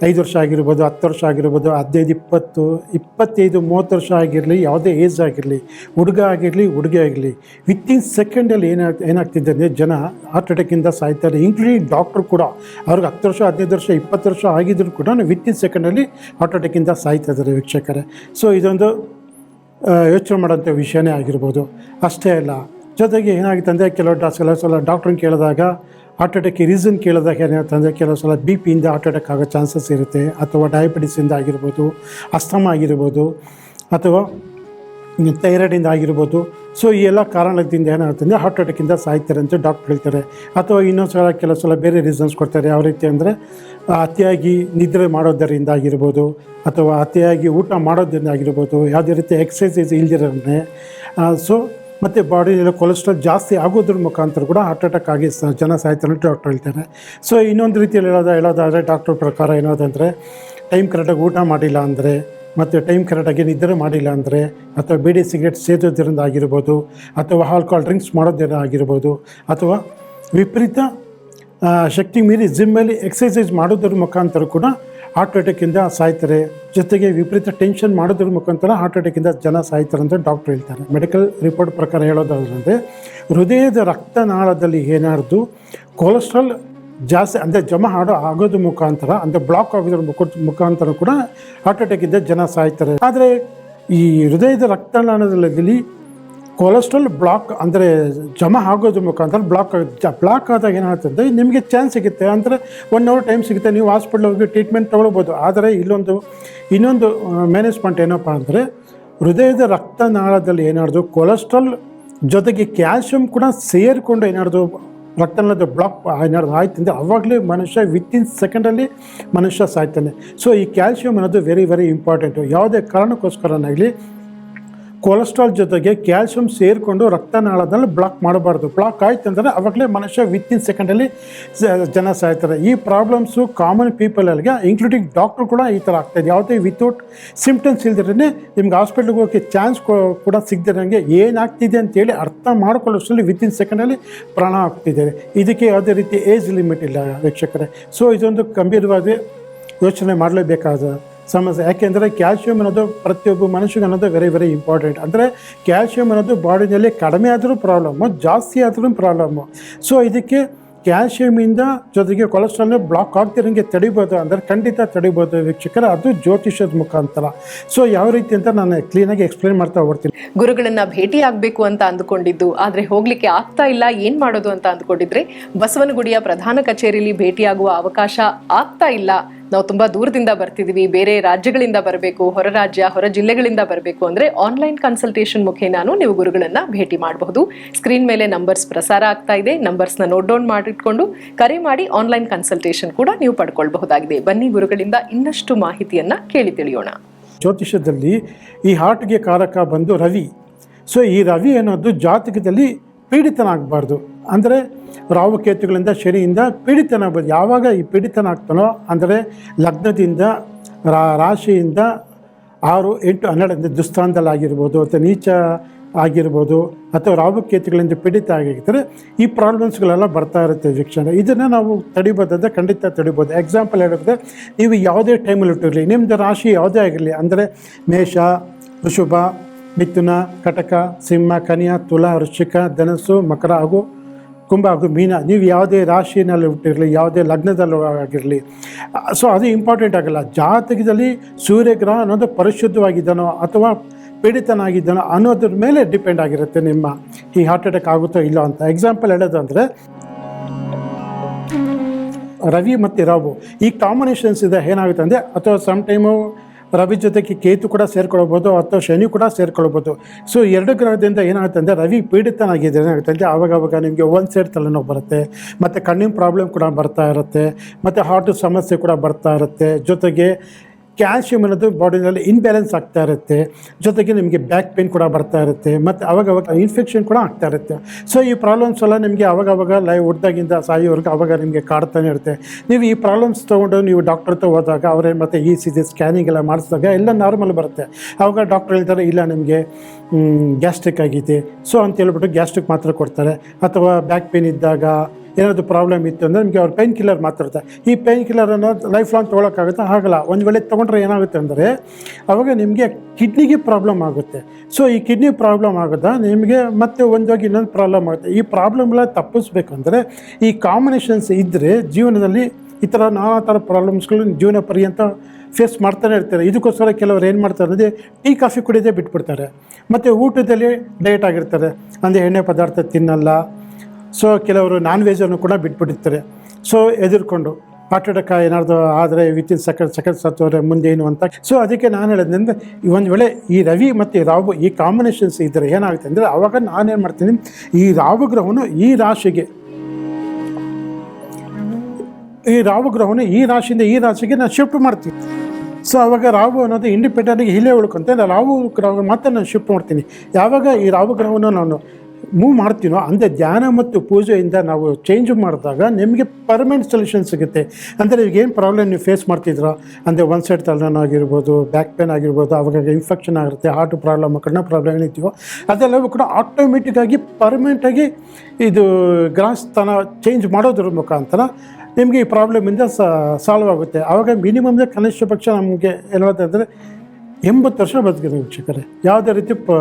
ಐದು ವರ್ಷ ಆಗಿರ್ಬೋದು, ಹತ್ತು ವರ್ಷ ಆಗಿರ್ಬೋದು, ಹದಿನೈದು, ಇಪ್ಪತ್ತು, ಇಪ್ಪತ್ತೈದು, ಮೂವತ್ತು ವರ್ಷ ಆಗಿರಲಿ, ಯಾವುದೇ ಏಜ್ ಆಗಿರಲಿ, ಹುಡುಗ ಆಗಿರಲಿ, ಹುಡುಗಿ ಆಗಿರಲಿ ವಿತಿನ್ ಸೆಕೆಂಡಲ್ಲಿ ಏನಾಗ್ ಏನಾಗ್ತಿದೆ ಅಂದರೆ ಜನ ಹಾರ್ಟ್ ಅಟ್ಯಾಕಿಂದ ಸಾಯ್ತಾರೆ ಇನ್ಕ್ಲೂಡಿಂಗ್ ಡಾಕ್ಟ್ರು ಕೂಡ, ಅವ್ರಿಗೆ ಹತ್ತು ವರ್ಷ, ಹದಿನೈದು ವರ್ಷ, ಇಪ್ಪತ್ತು ವರ್ಷ ಆಗಿದ್ರು ಕೂಡ ವಿತಿನ್ ಸೆಕೆಂಡಲ್ಲಿ ಹಾರ್ಟ್ ಅಟ್ಯಾಕಿಂದ ಸಾಯ್ತಾ ಇದ್ದಾರೆ ವೀಕ್ಷಕರೇ. ಸೊ ಇದೊಂದು ಯೋಚನೆ ಮಾಡೋಂಥ ವಿಷಯನೇ ಆಗಿರ್ಬೋದು. ಅಷ್ಟೇ ಅಲ್ಲ. ಜೊತೆಗೆ ಏನಾಗುತ್ತೆ ಅಂದರೆ ಕೆಲವು ಕೆಲವು ಸಲ ಡಾಕ್ಟ್ರನ್ನ ಕೇಳಿದಾಗ ಹಾರ್ಟ್ ಅಟ್ಯಾಕ್ ರೀಸನ್ ಕೇಳಿದಾಗ ಏನಾಗುತ್ತೆ ಅಂದರೆ ಕೆಲವು ಸಲ ಬಿ ಪಿಯಿಂದ ಹಾರ್ಟ್ ಅಟ್ಯಾಕ್ ಆಗೋ ಚಾನ್ಸಸ್ ಇರುತ್ತೆ ಅಥವಾ ಡಯಾಬಿಟಿಸಿಂದ ಆಗಿರ್ಬೋದು ಅಸ್ತಮ ಆಗಿರ್ಬೋದು ಅಥವಾ ಥೈರಾಯ್ಡಿಂದ ಆಗಿರ್ಬೋದು. ಸೊ ಈ ಎಲ್ಲ ಕಾರಣದಿಂದ ಏನಾಗುತ್ತೆ ಅಂದರೆ ಹಾರ್ಟ್ ಅಟ್ಯಾಕಿಂದ ಸಾಯ್ತಾರೆ ಅಂತ ಡಾಕ್ಟರ್ ಹೇಳ್ತಾರೆ. ಅಥವಾ ಇನ್ನೊಂದು ಸಲ ಕೆಲವು ಸಲ ಬೇರೆ ರೀಸನ್ಸ್ ಕೊಡ್ತಾರೆ. ಯಾವ ರೀತಿ ಅಂದರೆ ಅತಿಯಾಗಿ ನಿದ್ರೆ ಮಾಡೋದರಿಂದ ಆಗಿರ್ಬೋದು ಅಥವಾ ಅತಿಯಾಗಿ ಊಟ ಮಾಡೋದರಿಂದ ಆಗಿರ್ಬೋದು. ಯಾವುದೇ ರೀತಿ ಎಕ್ಸಸೈಸ್ ಇಲ್ದಿರೋದೇ ಸೊ ಮತ್ತು ಬಾಡಿಯಲ್ಲಿ ಕೊಲೆಸ್ಟ್ರಾಲ್ ಜಾಸ್ತಿ ಆಗೋದ್ರ ಮುಖಾಂತರ ಕೂಡ ಹಾರ್ಟ್ ಅಟ್ಯಾಕ್ ಆಗಿ ಜನ ಸಾಯ್ತಾರೆ ಡಾಕ್ಟರ್ ಹೇಳ್ತಾರೆ. ಸೊ ಇನ್ನೊಂದು ರೀತಿಯಲ್ಲಿ ಹೇಳೋದು ಹೇಳೋದಾದರೆ ಡಾಕ್ಟರ್ ಪ್ರಕಾರ ಏನಾದಂದರೆ ಟೈಮ್ ಕರೆಕ್ಟಾಗಿ ಊಟ ಮಾಡಿಲ್ಲ ಅಂದರೆ, ಮತ್ತು ಟೈಮ್ ಕರೆಕ್ಟಾಗಿ ನಿದ್ರೆ ಮಾಡಿಲ್ಲ ಅಂದರೆ, ಅಥವಾ ಬೀಡಿ ಸಿಗರೇಟ್ ಸೇದೋದ್ರಿಂದ ಆಗಿರ್ಬೋದು, ಅಥವಾ ಆಲ್ಕೋಹಾಲ್ ಡ್ರಿಂಕ್ಸ್ ಮಾಡೋದ್ರಿಂದ ಆಗಿರ್ಬೋದು, ಅಥವಾ ವಿಪರೀತ ಶಕ್ತಿ ಮೀರಿ ಜಿಮ್ಮಲ್ಲಿ ಎಕ್ಸಸೈಸ್ ಮಾಡೋದ್ರ ಮುಖಾಂತರ ಕೂಡ ಹಾರ್ಟ್ ಅಟ್ಯಾಕಿಂದ ಸಾಯ್ತಾರೆ. ಜೊತೆಗೆ ವಿಪರೀತ ಟೆನ್ಷನ್ ಮಾಡೋದ್ರ ಮುಖಾಂತರ ಹಾರ್ಟ್ ಅಟ್ಯಾಕಿಂದ ಜನ ಸಾಯ್ತಾರೆ ಅಂತ ಡಾಕ್ಟರ್ ಹೇಳ್ತಾರೆ. ಮೆಡಿಕಲ್ ರಿಪೋರ್ಟ್ ಪ್ರಕಾರ ಹೇಳೋದಾದ್ರೆ ಹೃದಯದ ರಕ್ತನಾಳದಲ್ಲಿ ಏನಾರ್ದು ಕೊಲೆಸ್ಟ್ರಾಲ್ ಜಾಸ್ತಿ ಅಂದರೆ ಜಮಾ ಆಡೋ ಆಗೋದ್ರ ಮುಖಾಂತರ, ಅಂದರೆ ಬ್ಲಾಕ್ ಆಗೋದ್ರ ಮುಖ, ಮುಖಾಂತರ ಕೂಡ ಹಾರ್ಟ್ ಅಟ್ಯಾಕಿಂದ ಜನ ಸಾಯ್ತಾರೆ. ಆದರೆ ಈ ಹೃದಯದ ರಕ್ತನಾಳದಲ್ಲಿ ಕೊಲೆಸ್ಟ್ರಾಲ್ ಬ್ಲಾಕ್ ಅಂದರೆ ಜಮಾ ಆಗೋದ್ರ ಮುಖಾಂತರ ಬ್ಲಾಕ್ ಆಗುತ್ತೆ ಬ್ಲಾಕ್ ಆದಾಗ ಏನಾಗುತ್ತೆ ನಿಮಗೆ ಚಾನ್ಸ್ ಸಿಗುತ್ತೆ. ಅಂದರೆ ಒನ್ ಅವರ್ ಟೈಮ್ ಸಿಗುತ್ತೆ. ನೀವು ಹಾಸ್ಪಿಟ್ಲ್ ಹೋಗಿ ಟ್ರೀಟ್ಮೆಂಟ್ ತೊಗೊಳ್ಬೋದು. ಆದರೆ ಇಲ್ಲೊಂದು, ಇನ್ನೊಂದು ಮ್ಯಾನೇಜ್ಮೆಂಟ್ ಏನಪ್ಪ ಅಂದರೆ ಹೃದಯದ ರಕ್ತನಾಳದಲ್ಲಿ ಏನಾಡ್ದು ಕೊಲೆಸ್ಟ್ರಾಲ್ ಜೊತೆಗೆ ಕ್ಯಾಲ್ಶಿಯಂ ಕೂಡ ಸೇರಿಕೊಂಡು ಏನಾಡ್ದು ರಕ್ತನಾಳದ ಬ್ಲಾಕ್ ಏನಾದ್ರು ಆಯ್ತು ಅಂದರೆ ಅವಾಗಲೇ ಮನುಷ್ಯ ವಿತಿನ್ ಸೆಕೆಂಡಲ್ಲಿ ಮನುಷ್ಯ ಸಾಯ್ತಾನೆ. ಸೊ ಈ ಕ್ಯಾಲ್ಶಿಯಂ ಅನ್ನೋದು ವೆರಿ ವೆರಿ ಇಂಪಾರ್ಟೆಂಟು ಯಾವುದೇ ಕಾರಣಕ್ಕೋಸ್ಕರನಾಗಲಿ ಕೊಲೆಸ್ಟ್ರಾಲ್ ಜೊತೆಗೆ ಕ್ಯಾಲ್ಶಿಯಂ ಸೇರಿಕೊಂಡು ರಕ್ತನಾಳದಲ್ಲಿ ಬ್ಲಾಕ್ ಮಾಡಬಾರ್ದು. ಬ್ಲಾಕ್ ಆಯ್ತು ಅಂದರೆ ಅವಾಗಲೇ ಮನುಷ್ಯ ವಿತಿನ್ ಸೆಕೆಂಡಲ್ಲಿ ಜನ ಸಾಯ್ತಾರೆ. ಈ ಪ್ರಾಬ್ಲಮ್ಸು ಕಾಮನ್ ಪೀಪಲ್ಗೆ ಇನ್ಕ್ಲೂಡಿಂಗ್ ಡಾಕ್ಟ್ರು ಕೂಡ ಈ ಥರ ಆಗ್ತಾಯಿದೆ ಯಾವುದೇ ವಿತೌಟ್ ಸಿಮ್ಟಮ್ಸ್ ಇಲ್ದಿರೇ ನಿಮ್ಗೆ ಹಾಸ್ಪಿಟ್ಲಿಗೆ ಹೋಗೋಕ್ಕೆ ಚಾನ್ಸ್ ಕೂಡ ಸಿಗದಿರಂಗೆ ಏನಾಗ್ತಿದೆ ಅಂತೇಳಿ ಅರ್ಥ ಮಾಡ್ಕೊಳ್ಳೋಷ್ಟರಲ್ಲಿ ವಿತಿನ್ ಸೆಕೆಂಡಲ್ಲಿ ಪ್ರಾಣ ಆಗ್ತಿದ್ದಾರೆ ಇದಕ್ಕೆ ಯಾವುದೇ ರೀತಿ ಏಜ್ ಲಿಮಿಟ್ ಇಲ್ಲ ವೀಕ್ಷಕರೇ. ಸೊ ಇದೊಂದು ಗಂಭೀರವಾಗಿ ಯೋಚನೆ ಮಾಡಲೇಬೇಕಾದ ಸಮಸ್ಯೆ. ಯಾಕೆಂದರೆ ಕ್ಯಾಲ್ಶಿಯಂ ಅನ್ನೋದು ಪ್ರತಿಯೊಬ್ಬ ಮನುಷ್ಯಗೆ ಅನ್ನೋದು ವೆರಿ ವೆರಿ ಇಂಪಾರ್ಟೆಂಟ್ ಅಂದರೆ ಕ್ಯಾಲ್ಶಿಯಂ ಅನ್ನೋದು ಬಾಡಿನಲ್ಲಿ ಕಡಿಮೆ ಆದರೂ ಪ್ರಾಬ್ಲಮ್ಮು ಜಾಸ್ತಿ ಆದರೂ ಪ್ರಾಬ್ಲಮ್ಮು ಸೊ ಇದಕ್ಕೆ ಕ್ಯಾಲ್ಶಿಯಮಿಂದ ಜೊತೆಗೆ ಕೊಲೆಸ್ಟ್ರಾಲ್ ಬ್ಲಾಕ್ ಆಗ್ತಿರಂಗೆ ತಡಿಬೋದು ಅಂದರೆ ಖಂಡಿತ ತಡಿಬೋದು ವೀಕ್ಷಕರು. ಅದು ಜ್ಯೋತಿಷದ ಮುಖಾಂತರ. ಸೊ ಯಾವ ರೀತಿ ಅಂತ ನಾನು ಕ್ಲೀನಾಗಿ ಎಕ್ಸ್ಪ್ಲೇನ್ ಮಾಡ್ತಾ ಹೋಗ್ತೀನಿ. ಗುರುಗಳನ್ನ ಭೇಟಿ ಆಗಬೇಕು ಅಂತ ಅಂದುಕೊಂಡಿದ್ದು, ಆದರೆ ಹೋಗ್ಲಿಕ್ಕೆ ಆಗ್ತಾ ಇಲ್ಲ, ಏನು ಮಾಡೋದು ಅಂತ ಅಂದ್ಕೊಂಡಿದ್ರೆ, ಬಸವನಗುಡಿಯ ಪ್ರಧಾನ ಕಚೇರಿಯಲ್ಲಿ ಭೇಟಿಯಾಗುವ ಅವಕಾಶ ಆಗ್ತಾ ಇಲ್ಲ. ನಾವು ತುಂಬಾ ದೂರದಿಂದ ಬರ್ತಿದ್ದೀವಿ ಬೇರೆ ರಾಜ್ಯಗಳಿಂದ ಬರಬೇಕು, ಹೊರ ರಾಜ್ಯ, ಹೊರ ಜಿಲ್ಲೆಗಳಿಂದ ಬರಬೇಕು ಅಂದ್ರೆ ಆನ್ಲೈನ್ ಕನ್ಸಲ್ಟೇಷನ್ ಮುಖೇನಾನು ನೀವು ಗುರುಗಳನ್ನ ಭೇಟಿ ಮಾಡಬಹುದು. ಸ್ಕ್ರೀನ್ ಮೇಲೆ ನಂಬರ್ಸ್ ಪ್ರಸಾರ ಆಗ್ತಾ ಇದೆ ನಂಬರ್ಸ್ನ ನೋಟ್ ಡೌನ್ ಮಾಡಿಟ್ಕೊಂಡು ಕರೆ ಮಾಡಿ ಆನ್ಲೈನ್ ಕನ್ಸಲ್ಟೇಷನ್ ಕೂಡ ನೀವು ಪಡ್ಕೊಳ್ಬಹುದಾಗಿದೆ. ಬನ್ನಿ ಗುರುಗಳಿಂದ ಇನ್ನಷ್ಟು ಮಾಹಿತಿಯನ್ನ ಕೇಳಿ ತಿಳಿಯೋಣ. ಜ್ಯೋತಿಷದಲ್ಲಿ ಈ ಹಾರ್ಟ್ಗೆ ಕಾರಕ ಬಂದು ರವಿ. ಸೊ ಈ ರವಿ ಅನ್ನೋದು ಜಾತಕದಲ್ಲಿ ಪೀಡಿತನಾಗಬಾರ್ದು ಅಂದರೆ ರಾಹುಕೇತುಗಳಿಂದ, ಶನಿಯಿಂದ ಪೀಡಿತನಾಗ್ಬೋದು ಯಾವಾಗ ಈ ಪೀಡಿತನಾಗ್ತಾನೋ ಅಂದರೆ ಲಗ್ನದಿಂದ ರಾಶಿಯಿಂದ ಆರು, ಎಂಟು, ಹನ್ನೆರಡರಿಂದ ದುಸ್ಥಾನದಲ್ಲಿ ಆಗಿರ್ಬೋದು ಅಥವಾ ನೀಚ ಆಗಿರ್ಬೋದು, ಅಥವಾ ರಾಹುಕೇತುಗಳಿಂದ ಪೀಡಿತ ಆಗಿರ್ತಾರೆ, ಈ ಪ್ರಾಬ್ಲಮ್ಸ್ಗಳೆಲ್ಲ ಬರ್ತಾ ಇರುತ್ತೆ ಶಿಕ್ಷಣ ಇದನ್ನು ನಾವು ತಡಿಬೋದಾದ್ರೆ ಖಂಡಿತ ತಡಿಬೋದು. ಎಕ್ಸಾಂಪಲ್ ಹೇಳಿದ್ರೆ ನೀವು ಯಾವುದೇ ಟೈಮಲ್ಲಿ ಇಟ್ಟಿರಲಿ ನಿಮ್ಮದು ರಾಶಿ ಯಾವುದೇ ಆಗಿರಲಿ, ಅಂದರೆ ಮೇಷ, ವೃಷಭ ಮಿಥುನ, ಕಟಕ, ಸಿಂಹ, ಕನ್ಯಾ, ತುಲಾ, ವೃಶ್ಚಿಕ, ಧನಸ್ಸು, ಮಕರ ಹಾಗೂ ಕುಂಭ ಹಾಗೂ ಮೀನ. ನೀವು ಯಾವುದೇ ರಾಶಿಯಲ್ಲಿ ಹುಟ್ಟಿರಲಿ, ಯಾವುದೇ ಲಗ್ನದಲ್ಲಿ ಆಗಿರಲಿ. ಸೊ ಅದು ಇಂಪಾರ್ಟೆಂಟ್ ಆಗಲ್ಲ. ಜಾತಕದಲ್ಲಿ ಸೂರ್ಯಗ್ರಹ ಅನ್ನೋದು ಪರಿಶುದ್ಧವಾಗಿದ್ದಾನೋ ಅಥವಾ ಪೀಡಿತನಾಗಿದ್ದಾನೋ ಅನ್ನೋದ್ರ ಮೇಲೆ ಡಿಪೆಂಡ್ ಆಗಿರುತ್ತೆ ನಿಮ್ಮ ಈ ಹಾರ್ಟ್ ಅಟ್ಯಾಕ್ ಆಗುತ್ತೋ ಇಲ್ಲೋ ಅಂತ. ಎಕ್ಸಾಂಪಲ್ ಹೇಳೋದಂದರೆ, ರವಿ ಮತ್ತು ರಾಹು. ಈ ಕಾಂಬಿನೇಷನ್ಸ್ ಇದೆ ಏನಾಗುತ್ತೆ ಅಂದರೆ, ಅಥವಾ ಸಮ್ ಟೈಮು ರವಿ ಜೊತೆಗೆ ಕೇತು ಕೂಡ ಸೇರ್ಕೊಳ್ಬೋದು ಅಥವಾ ಶನಿ ಕೂಡ ಸೇರ್ಕೊಳ್ಬೋದು. ಸೊ ಎರಡು ಗ್ರಹದಿಂದ ಏನಾಗುತ್ತೆ ಅಂದರೆ ರವಿ ಪೀಡಿತನಾಗಿದೆ ಏನಾಗುತ್ತೆ ಅಂದರೆ ಆವಾಗ ಆವಾಗ ನಿಮಗೆ ಒಂದು ಸೇರ್ ತಲೆನೋವು ಬರುತ್ತೆ, ಮತ್ತು ಕಣ್ಣಿನ ಪ್ರಾಬ್ಲಮ್ ಕೂಡ ಬರ್ತಾ ಇರುತ್ತೆ, ಮತ್ತು ಹಾರ್ಟ್ ಸಮಸ್ಯೆ ಕೂಡ ಬರ್ತಾ ಇರುತ್ತೆ. ಜೊತೆಗೆ ಕ್ಯಾಲ್ಶಿಯಮ್ ಅನ್ನೋದು ಬಾಡಿನಲ್ಲಿ ಇನ್ಬ್ಯಾಲೆನ್ಸ್ ಆಗ್ತಾ ಇರುತ್ತೆ. ಜೊತೆಗೆ ನಿಮಗೆ ಬ್ಯಾಕ್ ಪೇನ್ ಕೂಡ ಬರ್ತಾ ಇರುತ್ತೆ. ಮತ್ತು ಅವಾಗವಾಗ ಇನ್ಫೆಕ್ಷನ್ ಕೂಡ ಆಗ್ತಾ ಇರುತ್ತೆ. ಸೊ ಈ ಪ್ರಾಬ್ಲಮ್ಸ್ ಎಲ್ಲ ನಿಮಗೆ ಅವಾಗವಾಗ ಲೈವ್ ಹುಡ್ದಾಗಿಂದ ಸಾಯೋವರೆಗೂ ಅವಾಗ ನಿಮಗೆ ಕಾಡ್ತಾನೆ ಇರುತ್ತೆ. ನೀವು ಈ ಪ್ರಾಬ್ಲಮ್ಸ್ ತೊಗೊಂಡು ನೀವು ಡಾಕ್ಟರ್ ಹತ್ರ ಹೋದಾಗ ಅವರೇ ಮತ್ತು ಈ ಸಿ ಸ್ಕ್ಯಾನಿಂಗ್ ಎಲ್ಲ ಮಾಡಿಸಿದಾಗ ಎಲ್ಲ ನಾರ್ಮಲ್ ಬರುತ್ತೆ. ಅವಾಗ ಡಾಕ್ಟರ್ ಹೇಳ್ತಾರೆ, ಇಲ್ಲ ನಿಮಗೆ ಗ್ಯಾಸ್ಟ್ರಿಕ್ ಆಗಿದೆ. ಸೊ ಅಂತ ಹೇಳ್ಬಿಟ್ಟು ಗ್ಯಾಸ್ಟ್ರಿಕ್ ಮಾತ್ರ ಕೊಡ್ತಾರೆ. ಅಥವಾ ಬ್ಯಾಕ್ ಪೇನ್ ಇದ್ದಾಗ ಏನಾದರೂ ಪ್ರಾಬ್ಲಮ್ ಇತ್ತು ಅಂದರೆ ನಿಮಗೆ ಅವ್ರು ಪೈನ್ ಕಿಲ್ಲರ್ ಮಾತಾಡ್ತಾರೆ ಈ ಪೈನ್ ಕಿಲ್ಲರ್ ಅನ್ನೋದು ಲೈಫ್ ಲಾಂಗ್ ತೊಗೊಳಕ್ಕಾಗುತ್ತೆ? ಆಗಲ್ಲ. ಒಂದು ವೇಳೆ ತೊಗೊಂಡ್ರೆ ಏನಾಗುತ್ತೆ ಅಂದರೆ, ಅವಾಗ ನಿಮಗೆ ಕಿಡ್ನಿಗೆ ಪ್ರಾಬ್ಲಮ್ ಆಗುತ್ತೆ. ಸೊ ಈ ಕಿಡ್ನಿ ಪ್ರಾಬ್ಲಮ್ ಆಗೋದ ನಿಮಗೆ ಮತ್ತೆ ಒಂದೋಗಿ ಇನ್ನೊಂದು ಪ್ರಾಬ್ಲಮ್ ಆಗುತ್ತೆ. ಈ ಪ್ರಾಬ್ಲಮ್ಗಳ ತಪ್ಪಿಸ್ಬೇಕಂದ್ರೆ ಈ ಕಾಂಬಿನೇಷನ್ಸ್ ಇದ್ದರೆ ಜೀವನದಲ್ಲಿ ಈ ಥರ ನಾನಾ ಥರ ಪ್ರಾಬ್ಲಮ್ಸ್ಗಳು ಜೀವನ ಪರ್ಯಂತ ಫೇಸ್ ಮಾಡ್ತಾನೆ ಇರ್ತಾರೆ. ಇದಕ್ಕೋಸ್ಕರ ಕೆಲವರು ಏನು ಮಾಡ್ತಾರೆ ಅಂದರೆ, ಟೀ, ಕಾಫಿ ಕುಡಿಯೋದೇ ಬಿಟ್ಬಿಡ್ತಾರೆ. ಮತ್ತು ಊಟದಲ್ಲಿ ಡಯಟ್ ಆಗಿರ್ತಾರೆ. ಅಂದರೆ ಎಣ್ಣೆ ಪದಾರ್ಥ ತಿನ್ನಲ್ಲ. ಸೊ ಕೆಲವರು ನಾನ್ ವೆಜನ್ನು ಕೂಡ ಬಿಟ್ಬಿಟ್ಟಿರ್ತಾರೆ. ಸೊ ಎದುರ್ಕೊಂಡು ಪಾಟಡಕ ಏನಾದ್ರು ಆದರೆ ವಿತಿನ್ ಸೆಕೆಂಡ್ ಸೆಕೆಂಡ್ ಸತ್ತೋರೆ ಮುಂದೆ ಏನು ಅಂತ. ಸೊ ಅದಕ್ಕೆ ನಾನು ಹೇಳೋದ್ರಿಂದ ಒಂದು ವೇಳೆ ಈ ರವಿ ಮತ್ತು ರಾಹು ಈ ಕಾಂಬಿನೇಷನ್ಸ್ ಇದ್ದರೆ ಏನಾಗುತ್ತೆ ಅಂದರೆ ಆವಾಗ ನಾನೇನು ಮಾಡ್ತೀನಿ? ಈ ರಾಹು ಗ್ರಹವನ್ನು ಈ ರಾಶಿಗೆ, ಈ ರಾಹು ಗ್ರಹವನ್ನು ಈ ರಾಶಿಯಿಂದ ಈ ರಾಶಿಗೆ ನಾನು ಶಿಫ್ಟ್ ಮಾಡ್ತೀನಿ. ಸೊ ಆವಾಗ ರಾಹು ಅನ್ನೋದು ಇಂಡಿಪೆಂಡೆಂಟಾಗಿ ಇಲ್ಲೇ ಉಳ್ಕೊಂತೆ. ನಾನು ರಾಹು ಗ್ರಹ ಮಾತ್ರ ನಾನು ಶಿಫ್ಟ್ ಮಾಡ್ತೀನಿ. ಯಾವಾಗ ಈ ರಾಹು ಗ್ರಹವನ್ನು ನಾನು ಮೂವ್ ಮಾಡ್ತೀನೋ, ಅಂದರೆ ಧ್ಯಾನ ಮತ್ತು ಪೂಜೆಯಿಂದ ನಾವು ಚೇಂಜ್ ಮಾಡಿದಾಗ ನಿಮಗೆ ಪರ್ಮನೆಂಟ್ ಸೊಲ್ಯೂಷನ್ ಸಿಗುತ್ತೆ. ಅಂದರೆ ಈಗ ಏನು ಪ್ರಾಬ್ಲಮ್ ನೀವು ಫೇಸ್ ಮಾಡ್ತಿದ್ರೋ, ಅಂದರೆ ಒನ್ ಸೈಡ್ ತಲೆನೋ ಆಗಿರ್ಬೋದು ಬ್ಯಾಕ್ ಪೇನ್ ಆಗಿರ್ಬೋದು, ಅವಾಗ ಇನ್ಫೆಕ್ಷನ್ ಆಗಿರುತ್ತೆ ಹಾರ್ಟ್ ಪ್ರಾಬ್ಲಮ್ ಕಣ್ಣ ಪ್ರಾಬ್ಲಮ್ ಏನಿದೆಯೋ, ಅದೆಲ್ಲವೂ ಕೂಡ ಆಟೋಮೆಟಿಕ್ಕಾಗಿ ಪರ್ಮನೆಂಟಾಗಿ ಇದು ಗ್ರಾಸ್ತನ ಚೇಂಜ್ ಮಾಡೋದ್ರ ಮುಖಾಂತರ ನಿಮಗೆ ಈ ಪ್ರಾಬ್ಲಮಿಂದ ಸಾಲ್ವ್ ಆಗುತ್ತೆ. ಆವಾಗ ಮಿನಿಮಮ್ ಕನಿಷ್ಠ ಪಕ್ಷ ನಮಗೆ ಏನಾಗುತ್ತೆ ಎಂಬತ್ತು ವರ್ಷ ಬದುಕಿದೆ ವೀಕ್ಷಕರೇ. ಯಾವುದೇ ರೀತಿ ಪ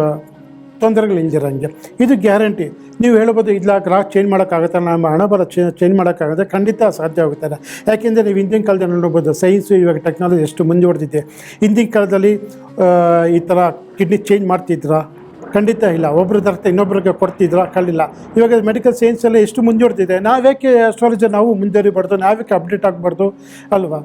ತೊಂದರೆಗಳು ಇಲ್ದಿರಂಗೆ ಇದು ಗ್ಯಾರಂಟಿ. ನೀವು ಹೇಳ್ಬೋದು ಇಲ್ಲ ಗ್ರಾಹ ಚೇಂಜ್ ಮಾಡೋಕ್ಕಾಗುತ್ತೆ? ನಮ್ಮ ಹಣ ಬರೋ ಚೇಂಜ್ ಮಾಡೋಕ್ಕಾಗುತ್ತೆ? ಖಂಡಿತ ಸಾಧ್ಯ ಆಗುತ್ತದೆ ಯಾಕೆಂದರೆ ನೀವು ಹಿಂದಿನ ಕಾಲದಲ್ಲಿ ನೋಡ್ಬೋದು ಸೈನ್ಸು ಇವಾಗ ಟೆಕ್ನಾಲಜಿ ಎಷ್ಟು ಮುಂದುವರೆದಿದೆ. ಹಿಂದಿನ ಕಾಲದಲ್ಲಿ ಈ ಥರ ಕಿಡ್ನಿ ಚೇಂಜ್ ಮಾಡ್ತಿದ್ರಾ? ಖಂಡಿತ ಇಲ್ಲ. ಒಬ್ಬರ ಅರ್ಥ ಇನ್ನೊಬ್ರಿಗೆ ಕೊಡ್ತಿದ್ರ? ಕಳ್ಳಿಲ್ಲ. ಇವಾಗ ಮೆಡಿಕಲ್ ಸೈನ್ಸ್ ಎಲ್ಲ ಎಷ್ಟು ಮುಂದುವರೆದಿದೆ? ನಾವೇಕೆ ಅಸ್ಟ್ರಾಲಜಿ ನಾವು ಮುಂದುವರಿಬಾರ್ದು? ನಾವೇಕೆ ಅಪ್ಡೇಟ್ ಆಗಬಾರ್ದು? ಅಲ್ವಾ?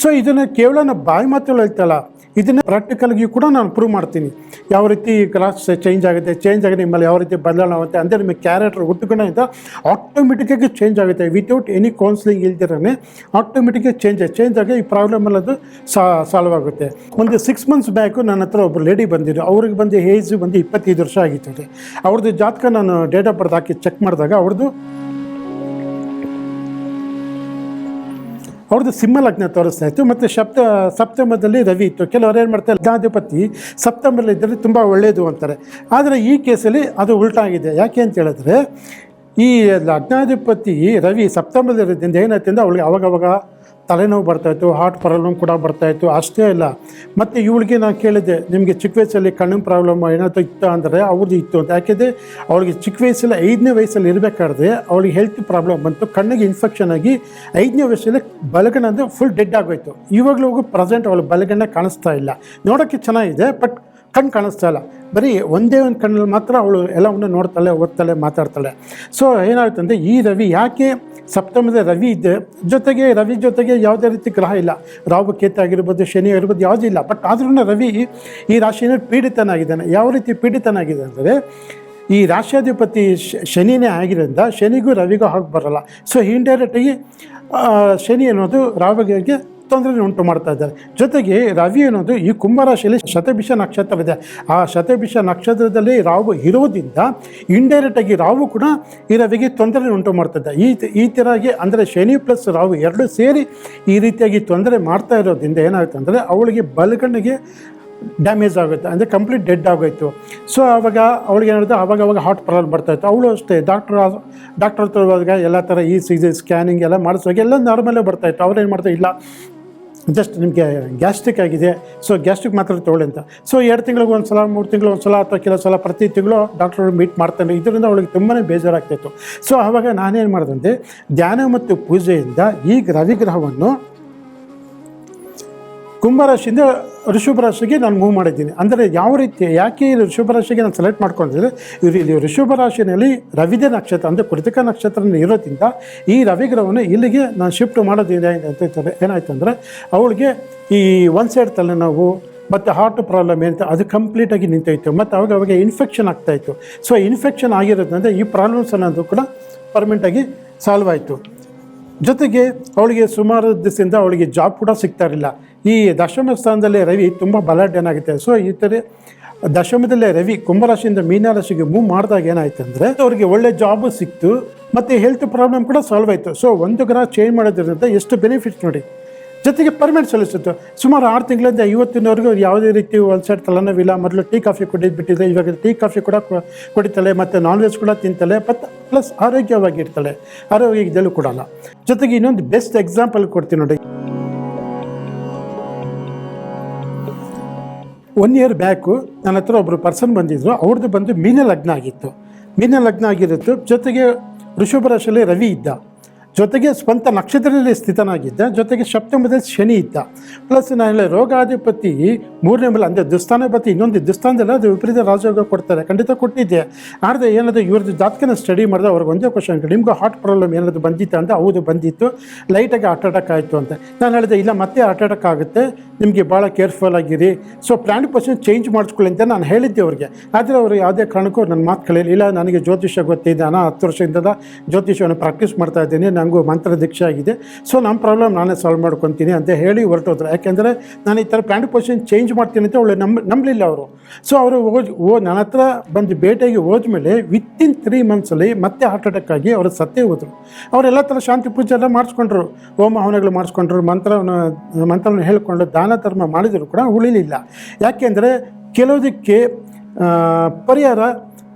ಸೊ ಇದನ್ನು ಕೇವಲ ನಾನು ಬಾಯಿ ಮಾತುಗಳು ಹೇಳ್ತಲ್ಲ, ಇದನ್ನು ಪ್ರಾಕ್ಟಿಕಲ್ಗಿ ಕೂಡ ನಾನು ಪ್ರೂವ್ ಮಾಡ್ತೀನಿ. ಯಾವ ರೀತಿ ಕ್ಲಾಸ್ ಚೇಂಜ್ ಆಗುತ್ತೆ ಚೇಂಜ್ ಆಗಿದೆ ನಿಮ್ಮಲ್ಲಿ ಯಾವ ರೀತಿ ಬದಲಾವಣೆ ಆಗುತ್ತೆ ಅಂದರೆ ನಿಮ್ಮ ಕ್ಯಾರೆಕ್ಟರ್ ಹುಟ್ಟುಕೊಂಡ ಆಟೋಮೆಟಿಕ್ಕಾಗಿ ಚೇಂಜ್ ಆಗುತ್ತೆ. ವಿತೌಟ್ ಎನಿ ಕೌನ್ಸಿಲಿಂಗ್ ಇಲ್ದಿರೇ ಆಟೋಮೆಟಿಕ್ಕಾಗಿ ಚೇಂಜ್ ಚೇಂಜ್ ಆಗಿ ಈ ಪ್ರಾಬ್ಲಮ್ ಸಾ ಸಾಲ್ವ್ ಆಗುತ್ತೆ. ಒಂದು ಸಿಕ್ಸ್ ಮಂತ್ಸ್ ಬ್ಯಾಕು ನನ್ನ ಹತ್ರ ಒಬ್ಬರು ಲೇಡಿ ಬಂದಿದ್ರು. ಅವ್ರಿಗೆ ಬಂದು ಏಜ್ ಬಂದು ಇಪ್ಪತ್ತೈದು ವರ್ಷ ಆಗಿತ್ತು ಅವ್ರದ್ದು ಜಾತಕ ನಾನು ಡೇಟ್ ಆಫ್ ಬರ್ತ್ ಹಾಕಿ ಚೆಕ್ ಮಾಡಿದಾಗ ಅವ್ರದ್ದು ಅವ್ರದ್ದು ಸಿಂಹ ಲಗ್ನ ತೋರಿಸ್ತಾ ಇತ್ತು. ಮತ್ತು ಸಪ್ತ ಸಪ್ತಮದಲ್ಲಿ ರವಿ ಇತ್ತು. ಕೆಲವರು ಏನು ಮಾಡ್ತಾರೆ ಲಗ್ನಾಧಿಪತಿ ಸಪ್ತಮದಲ್ಲಿ ಇದ್ದರೆ ತುಂಬ ಒಳ್ಳೆಯದು ಅಂತಾರೆ. ಆದರೆ ಈ ಕೇಸಲ್ಲಿ ಅದು ಉಲ್ಟಾಗಿದೆ ಯಾಕೆ ಅಂತ ಹೇಳಿದ್ರೆ, ಈ ಲಗ್ನಾಧಿಪತಿ ರವಿ ಸಪ್ತಮದಲ್ಲಿ ಏನಾಯ್ತು ಅಂದರೆ, ಅವಳಿಗೆ ಅವಾಗವಾಗ ತಲೆನೋವು ಬರ್ತಾಯಿತ್ತು ಹಾರ್ಟ್ ಪ್ರಾಬ್ಲಮ್ ಕೂಡ ಬರ್ತಾಯಿತ್ತು ಅಷ್ಟೇ ಇಲ್ಲ. ಮತ್ತು ಇವಳಿಗೆ ನಾನು ಕೇಳಿದ್ದೆ, ನಿಮಗೆ ಚಿಕ್ಕ ವಯಸ್ಸಲ್ಲಿ ಕಣ್ಣಿನ ಪ್ರಾಬ್ಲಮ್ ಏನಾದರೂ ಇತ್ತು? ಅಂದರೆ ಅವ್ರದ್ದು ಇತ್ತು ಅಂತ. ಯಾಕೆಂದರೆ, ಅವಳಿಗೆ ಚಿಕ್ಕ ವಯಸ್ಸಲ್ಲಿ, ಐದನೇ ವಯಸ್ಸಲ್ಲಿ ಇರಬೇಕಾದ್ರೆ, ಅವಳಿಗೆ ಹೆಲ್ತ್ ಪ್ರಾಬ್ಲಮ್ ಬಂತು, ಕಣ್ಣಿಗೆ ಇನ್ಫೆಕ್ಷನ್ ಆಗಿ ಐದನೇ ವಯಸ್ಸಲ್ಲಿ ಬಲಗಣ ಅಂದರೆ ಫುಲ್ ಡೆಡ್ ಆಗೋಯ್ತು. ಇವಾಗಲೂ ಪ್ರೆಸೆಂಟ್ ಅವಳು ಬಲಗಣ್ಣ ಕಾಣಿಸ್ತಾ ಇಲ್ಲ. ನೋಡೋಕ್ಕೆ ಚೆನ್ನಾಗಿದೆ ಬಟ್ ಕಣ್ಣು ಕಾಣಿಸ್ತಾ ಇಲ್ಲ. ಬರೀ ಒಂದೇ ಒಂದು ಕಣ್ಣಲ್ಲಿ ಮಾತ್ರ ಅವಳು ಎಲ್ಲವನ್ನು ನೋಡ್ತಾಳೆ, ಓದ್ತಾಳೆ, ಮಾತಾಡ್ತಾಳೆ. ಸೊ ಏನಾಗುತ್ತೆ ಅಂದರೆ, ಈ ರವಿ ಯಾಕೆ ಸಪ್ತಮದ ರವಿ ಇದೆ ಜೊತೆಗೆ ರವಿ ಜೊತೆಗೆ ಯಾವುದೇ ರೀತಿ ಗ್ರಹ ಇಲ್ಲ. ರಾಹು ಕೇತು ಆಗಿರ್ಬೋದು, ಶನಿ ಆಗಿರ್ಬೋದು, ಯಾವುದೂ ಇಲ್ಲ. ಬಟ್ ಆದ್ರೂ ರವಿ ಈ ರಾಶಿಯಲ್ಲಿ ಪೀಡಿತನಾಗಿದ್ದಾನೆ. ಯಾವ ರೀತಿ ಪೀಡಿತನಾಗಿದೆ ಅಂದರೆ, ಈ ರಾಷ್ಟ್ರಾಧಿಪತಿ ಶನಿನೇ ಆಗಿರೋದ್ರಿಂದ ಶನಿಗೂ ರವಿಗೂ ಹಾಗೆ ಬರಲ್ಲ. ಸೊ ಇಂಡೈರೆಕ್ಟಾಗಿ ಶನಿ ಅನ್ನೋದು ರಾಹುಗೆ ತೊಂದರೆ ಉಂಟು ಮಾಡ್ತಾ ಇದ್ದಾರೆ. ಜೊತೆಗೆ ರವಿ ಅನ್ನೋದು ಈ ಕುಂಭರಾಶಿಯಲ್ಲಿ ಶತಭಿಷ ನಕ್ಷತ್ರವಿದೆ. ಆ ಶತಭಿಷ ನಕ್ಷತ್ರದಲ್ಲಿ ರಾವು ಇರೋದ್ರಿಂದ ಇಂಡೈರೆಕ್ಟಾಗಿ ರಾವು ಕೂಡ ಈ ರವಿಗೆ ತೊಂದರೆ ಉಂಟು ಮಾಡ್ತಿದ್ದ ಈ ಈ ಥರಾಗಿ ಅಂದರೆ ಶನಿ ಪ್ಲಸ್ ರಾವು ಎರಡು ಸೇರಿ ಈ ರೀತಿಯಾಗಿ ತೊಂದರೆ ಮಾಡ್ತಾ ಇರೋದ್ರಿಂದ ಏನಾಗುತ್ತೆ ಅಂದರೆ ಅವಳಿಗೆ ಬಲಗಣ್ಣಿಗೆ ಡ್ಯಾಮೇಜ್ ಆಗುತ್ತೆ. ಅಂದರೆ ಕಂಪ್ಲೀಟ್ ಡೆಡ್ ಆಗೋಯ್ತು. ಸೊ ಆವಾಗ ಅವಳಿಗೆ ಏನಾಗುತ್ತೆ? ಆವಾಗ ಅವಾಗ ಹಾರ್ಟ್ ಪ್ರಾಬ್ಲಮ್ ಬರ್ತಾಯಿತ್ತು ಅವಳು ಅಷ್ಟೇ. ಡಾಕ್ಟರ್ ಡಾಕ್ಟರ್ ಹತ್ರ ಹೋದಾಗ ಎಲ್ಲ ಥರ ಈ ಸಿ ಸ್ಕ್ಯಾನಿಂಗ್ ಎಲ್ಲ ಮಾಡಿಸುವಾಗ ಎಲ್ಲ ನಾರ್ಮಲೇ ಬರ್ತಾಯಿತ್ತು ಅವ್ರು ಏನು ಮಾಡ್ತಾರೆ ಇಲ್ಲ. ಜಸ್ಟ್ ನಿಮಗೆ ಗ್ಯಾಸ್ಟ್ರಿಕ್ ಆಗಿದೆ. ಸೊ ಗ್ಯಾಸ್ಟ್ರಿಕ್ ಮಾತ್ರ ತೊಗೊಳ್ಳಿ ಅಂತ. ಸೊ ಎರಡು ತಿಂಗಳಿಗೆ ಒಂದು ಸಲ ಮೂರು ತಿಂಗಳು ಒಂದು ಸಲ ಅಥವಾ ಕೆಲವು ಸಲ ಪ್ರತಿ ತಿಂಗಳು ಡಾಕ್ಟರ್ ಮೀಟ್ ಮಾಡ್ತಾನೆ ಇದರಿಂದ ಅವಳಿಗೆ ತುಂಬಾ ಬೇಜಾರಾಗ್ತಾಯಿತ್ತು ಸೊ ಆವಾಗ ನಾನೇನು ಮಾಡಿದಂತೆ ಧ್ಯಾನ ಮತ್ತು ಪೂಜೆಯಿಂದ ಈ ರವಿಗ್ರಹವನ್ನು ಕುಂಭರಾಶಿಯಿಂದ ಋಷಭ ರಾಶಿಗೆ ನಾನು ಮೂವ್ ಮಾಡಿದ್ದೀನಿ. ಅಂದರೆ ಯಾವ ರೀತಿ, ಯಾಕೆ ಋಷಭ ರಾಶಿಗೆ ನಾನು ಸೆಲೆಕ್ಟ್ ಮಾಡ್ಕೊಂಡಿದ್ರೆ ಇವರು ಇಲ್ಲಿ ಋಷಭ ರಾಶಿನಲ್ಲಿ ರವಿದೆ ನಕ್ಷತ್ರ, ಅಂದರೆ ಕೃತಕ ನಕ್ಷತ್ರ ಇರೋದ್ರಿಂದ ಈ ರವಿಗ್ರಹವನ್ನು ಇಲ್ಲಿಗೆ ನಾನು ಶಿಫ್ಟ್ ಮಾಡೋದಿದೆ ಅಂತ ಹೇಳ್ತಾರೆ ಏನಾಯ್ತು ಅಂದರೆ ಅವಳಿಗೆ ಈ ಒನ್ ಸೈಡ್ ತಲೆನೋವು ಮತ್ತು ಹಾರ್ಟ್ ಪ್ರಾಬ್ಲಮ್ ಏನಂತ ಅದು ಕಂಪ್ಲೀಟಾಗಿ ನಿಂತೋಯ್ತು. ಮತ್ತು ಅವಾಗ ಅವಾಗ ಇನ್ಫೆಕ್ಷನ್ ಆಗ್ತಾಯಿತ್ತು ಸೊ ಇನ್ಫೆಕ್ಷನ್ ಆಗಿರೋದ್ರಿಂದ ಈ ಪ್ರಾಬ್ಲಮ್ಸ್ ಅನ್ನೋದು ಕೂಡ ಪರ್ಮನೆಂಟಾಗಿ ಸಾಲ್ವ್ ಆಯಿತು. ಜೊತೆಗೆ ಅವಳಿಗೆ ಸುಮಾರು ದಿವಸದಿಂದ ಅವಳಿಗೆ ಜಾಬ್ ಕೂಡ ಸಿಗ್ತಾ ಇರಲಿಲ್ಲ. ಈ ದಶಮ ಸ್ಥಾನದಲ್ಲಿ ರವಿ ತುಂಬ ಬಲಾಢ್ಯನಾಗುತ್ತೆ ಸೊ ಈ ಥರ ದಶಮದಲ್ಲೇ ರವಿ ಕುಂಭರಾಶಿಯಿಂದ ಮೀನರಾಶಿಗೆ ಮೂವ್ ಮಾಡಿದಾಗ ಏನಾಯ್ತು ಅಂದರೆ ಅವರಿಗೆ ಒಳ್ಳೆ ಜಾಬು ಸಿಕ್ತು, ಮತ್ತು ಹೆಲ್ತ್ ಪ್ರಾಬ್ಲಮ್ ಕೂಡ ಸಾಲ್ವ್ ಆಯಿತು. ಸೊ ಒಂದು ಗ್ರಹ ಚೇಂಜ್ ಮಾಡೋದ್ರಿಂದ ಎಷ್ಟು ಬೆನಿಫಿಟ್ಸ್ ನೋಡಿ. ಜೊತೆಗೆ ಪರ್ಮನೆಂಟ್ ಸಲ್ಲಿಸುತ್ತೆ ಸುಮಾರು ಆರು ತಿಂಗಳಿಂದ ಇವತ್ತಿನವರೆಗೂ ಯಾವುದೇ ರೀತಿ ಒಂದು ಸೈಡ್ ತಲೆನೋವಿಲ್ಲ. ಮೊದಲು ಟೀ ಕಾಫಿ ಕುಡಿದು ಇವಾಗ ಟೀ ಕಾಫಿ ಕೂಡ ಕುಡಿತಾಳೆ, ಮತ್ತು ನಾನ್ ವೆಜ್ ಕೂಡ ತಿಂತಾಳೆ, ಮತ್ತು ಪ್ಲಸ್ ಆರೋಗ್ಯವಾಗಿರ್ತಾಳೆ. ಆರೋಗ್ಯದಲ್ಲೂ ಕೊಡಲ್ಲ. ಜೊತೆಗೆ ಇನ್ನೊಂದು ಬೆಸ್ಟ್ ಎಕ್ಸಾಂಪಲ್ ಕೊಡ್ತೀನಿ ನೋಡಿ. ಒನ್ ಇಯರ್ ಬ್ಯಾಕು ನನ್ನ ಹತ್ರ ಒಬ್ಬರು ಪರ್ಸನ್ ಬಂದಿದ್ದರು ಅವ್ರದ್ದು ಬಂದು ಮೀನ ಲಗ್ನ ಆಗಿತ್ತು. ಮೀನ ಲಗ್ನ ಆಗಿರುತ್ತೆ ಜೊತೆಗೆ ವೃಷಭ ರಾಶಿಯಲ್ಲಿ ರವಿ ಇದ್ದ. ಜೊತೆಗೆ ಸ್ವಂತ ನಕ್ಷತ್ರದಲ್ಲಿ ಸ್ಥಿತನಾಗಿದ್ದ, ಜೊತೆಗೆ ಸಪ್ತಮದಲ್ಲಿ ಶನಿ ಇದ್ದ. ಪ್ಲಸ್ ನಾನು ರೋಗಾಧಿಪತಿ, ಮೂರನೇ ಮೇಲೆ ಅಂದರೆ ಇನ್ನೊಂದು ದುಸ್ತಾನದಲ್ಲಿ ಅದು ವಿಪರೀತ ರಾಜಯೋಗ ಕೊಡ್ತಾರೆ. ಖಂಡಿತ ಕೊಟ್ಟಿದ್ದೆ. ಆದರೆ ಏನಾದರೂ ಇವ್ರದ್ದು ಜಾತಕನ ಸ್ಟಡಿ ಮಾಡಿದ ಅವ್ರಿಗೆ ಒಂದೇ ಕ್ವಶನ್ ನಿಮ್ಗೆ ಹಾರ್ಟ್ ಪ್ರಾಬ್ಲಮ್ ಏನಾದರೂ ಬಂದಿತ್ತು? ಅಂತ ಹೌದು, ಬಂದಿತ್ತು. ಲೈಟಾಗಿ ಹಾರ್ಟ್ ಅಟ್ಯಾಕ್ ಆಯಿತು ಅಂತ. ನಾನು ಹೇಳಿದೆ, ಇಲ್ಲ, ಮತ್ತೆ ಹಾರ್ಟ್ ಅಟ್ಯಾಕ್ ಆಗುತ್ತೆ. ನಿಮಗೆ ಭಾಳ ಕೇರ್ಫುಲ್ ಆಗಿರಿ. ಸೊ ಪ್ಲ್ಯಾನ್ ಪರ್ಸನ್ ಚೇಂಜ್ ಮಾಡಿಸ್ಕೊಳ್ಳಿ ಅಂತ ನಾನು ಹೇಳಿದ್ದೆ ಅವ್ರಿಗೆ. ಆದರೆ ಅವರು ಯಾವುದೇ ಕಾರಣಕ್ಕೂ ನನ್ನ ಮಾತು ಕಳೆಯಲಿಲ್ಲ ನನಗೆ ಜ್ಯೋತಿಷ್ಯ ಗೊತ್ತಿದ್ದಾನ ನಾನು ಹತ್ತು ವರ್ಷದಿಂದ ಜ್ಯೋತಿಷ್ಯವನ್ನು ಪ್ರಾಕ್ಟೀಸ್ ಮಾಡ್ತಾ ಇದ್ದೀನಿ. ನನಗೂ ಮಂತ್ರ ದೀಕ್ಷೆ ಆಗಿದೆ. ಸೊ ನಮ್ಮ ಪ್ರಾಬ್ಲಮ್ ನಾನೇ ಸಾಲ್ವ್ ಮಾಡ್ಕೊತೀನಿ ಅಂತ ಹೇಳಿ ಹೊರಟೋದ್ರು. ಯಾಕೆಂದರೆ ನಾನು ಈ ಥರ ಪ್ಯಾಂಟ್ ಪೊಸಿಷನ್ ಚೇಂಜ್ ಮಾಡ್ತೀನಿ ಅಂತ ಒಳ್ಳೆ ನಂಬ, ನಂಬಲಿಲ್ಲ ಅವರು. ಸೊ ಅವರು ಓ, ನನ್ನ ಹತ್ರ ಬಂದು ಭೇಟಿಯಾಗಿ ಹೋದ್ಮೇಲೆ ವಿತ್ತಿನ್ ತ್ರೀ ಮಂತ್ಸಲ್ಲಿ ಮತ್ತೆ ಹಾರ್ಟ್ ಅಟ್ಯಾಕ್ ಆಗಿ ಅವರು ಸತ್ತೇ ಹೋದರು. ಅವರೆಲ್ಲ ಥರ ಶಾಂತಿ ಪೂಜೆ ಎಲ್ಲ ಮಾಡಿಸ್ಕೊಂಡ್ರು. ಹೋಮ ಹವನಗಳು ಮಾಡಿಸ್ಕೊಂಡ್ರು ಮಂತ್ರವನ್ನು ಮಂತ್ರವನ್ನು ಹೇಳ್ಕೊಂಡು ದಾನ ಧರ್ಮ ಮಾಡಿದರೂ ಕೂಡ ಉಳಿಲಿಲ್ಲ. ಯಾಕೆಂದರೆ ಕೆಲವುದಕ್ಕೆ ಪರಿಹಾರ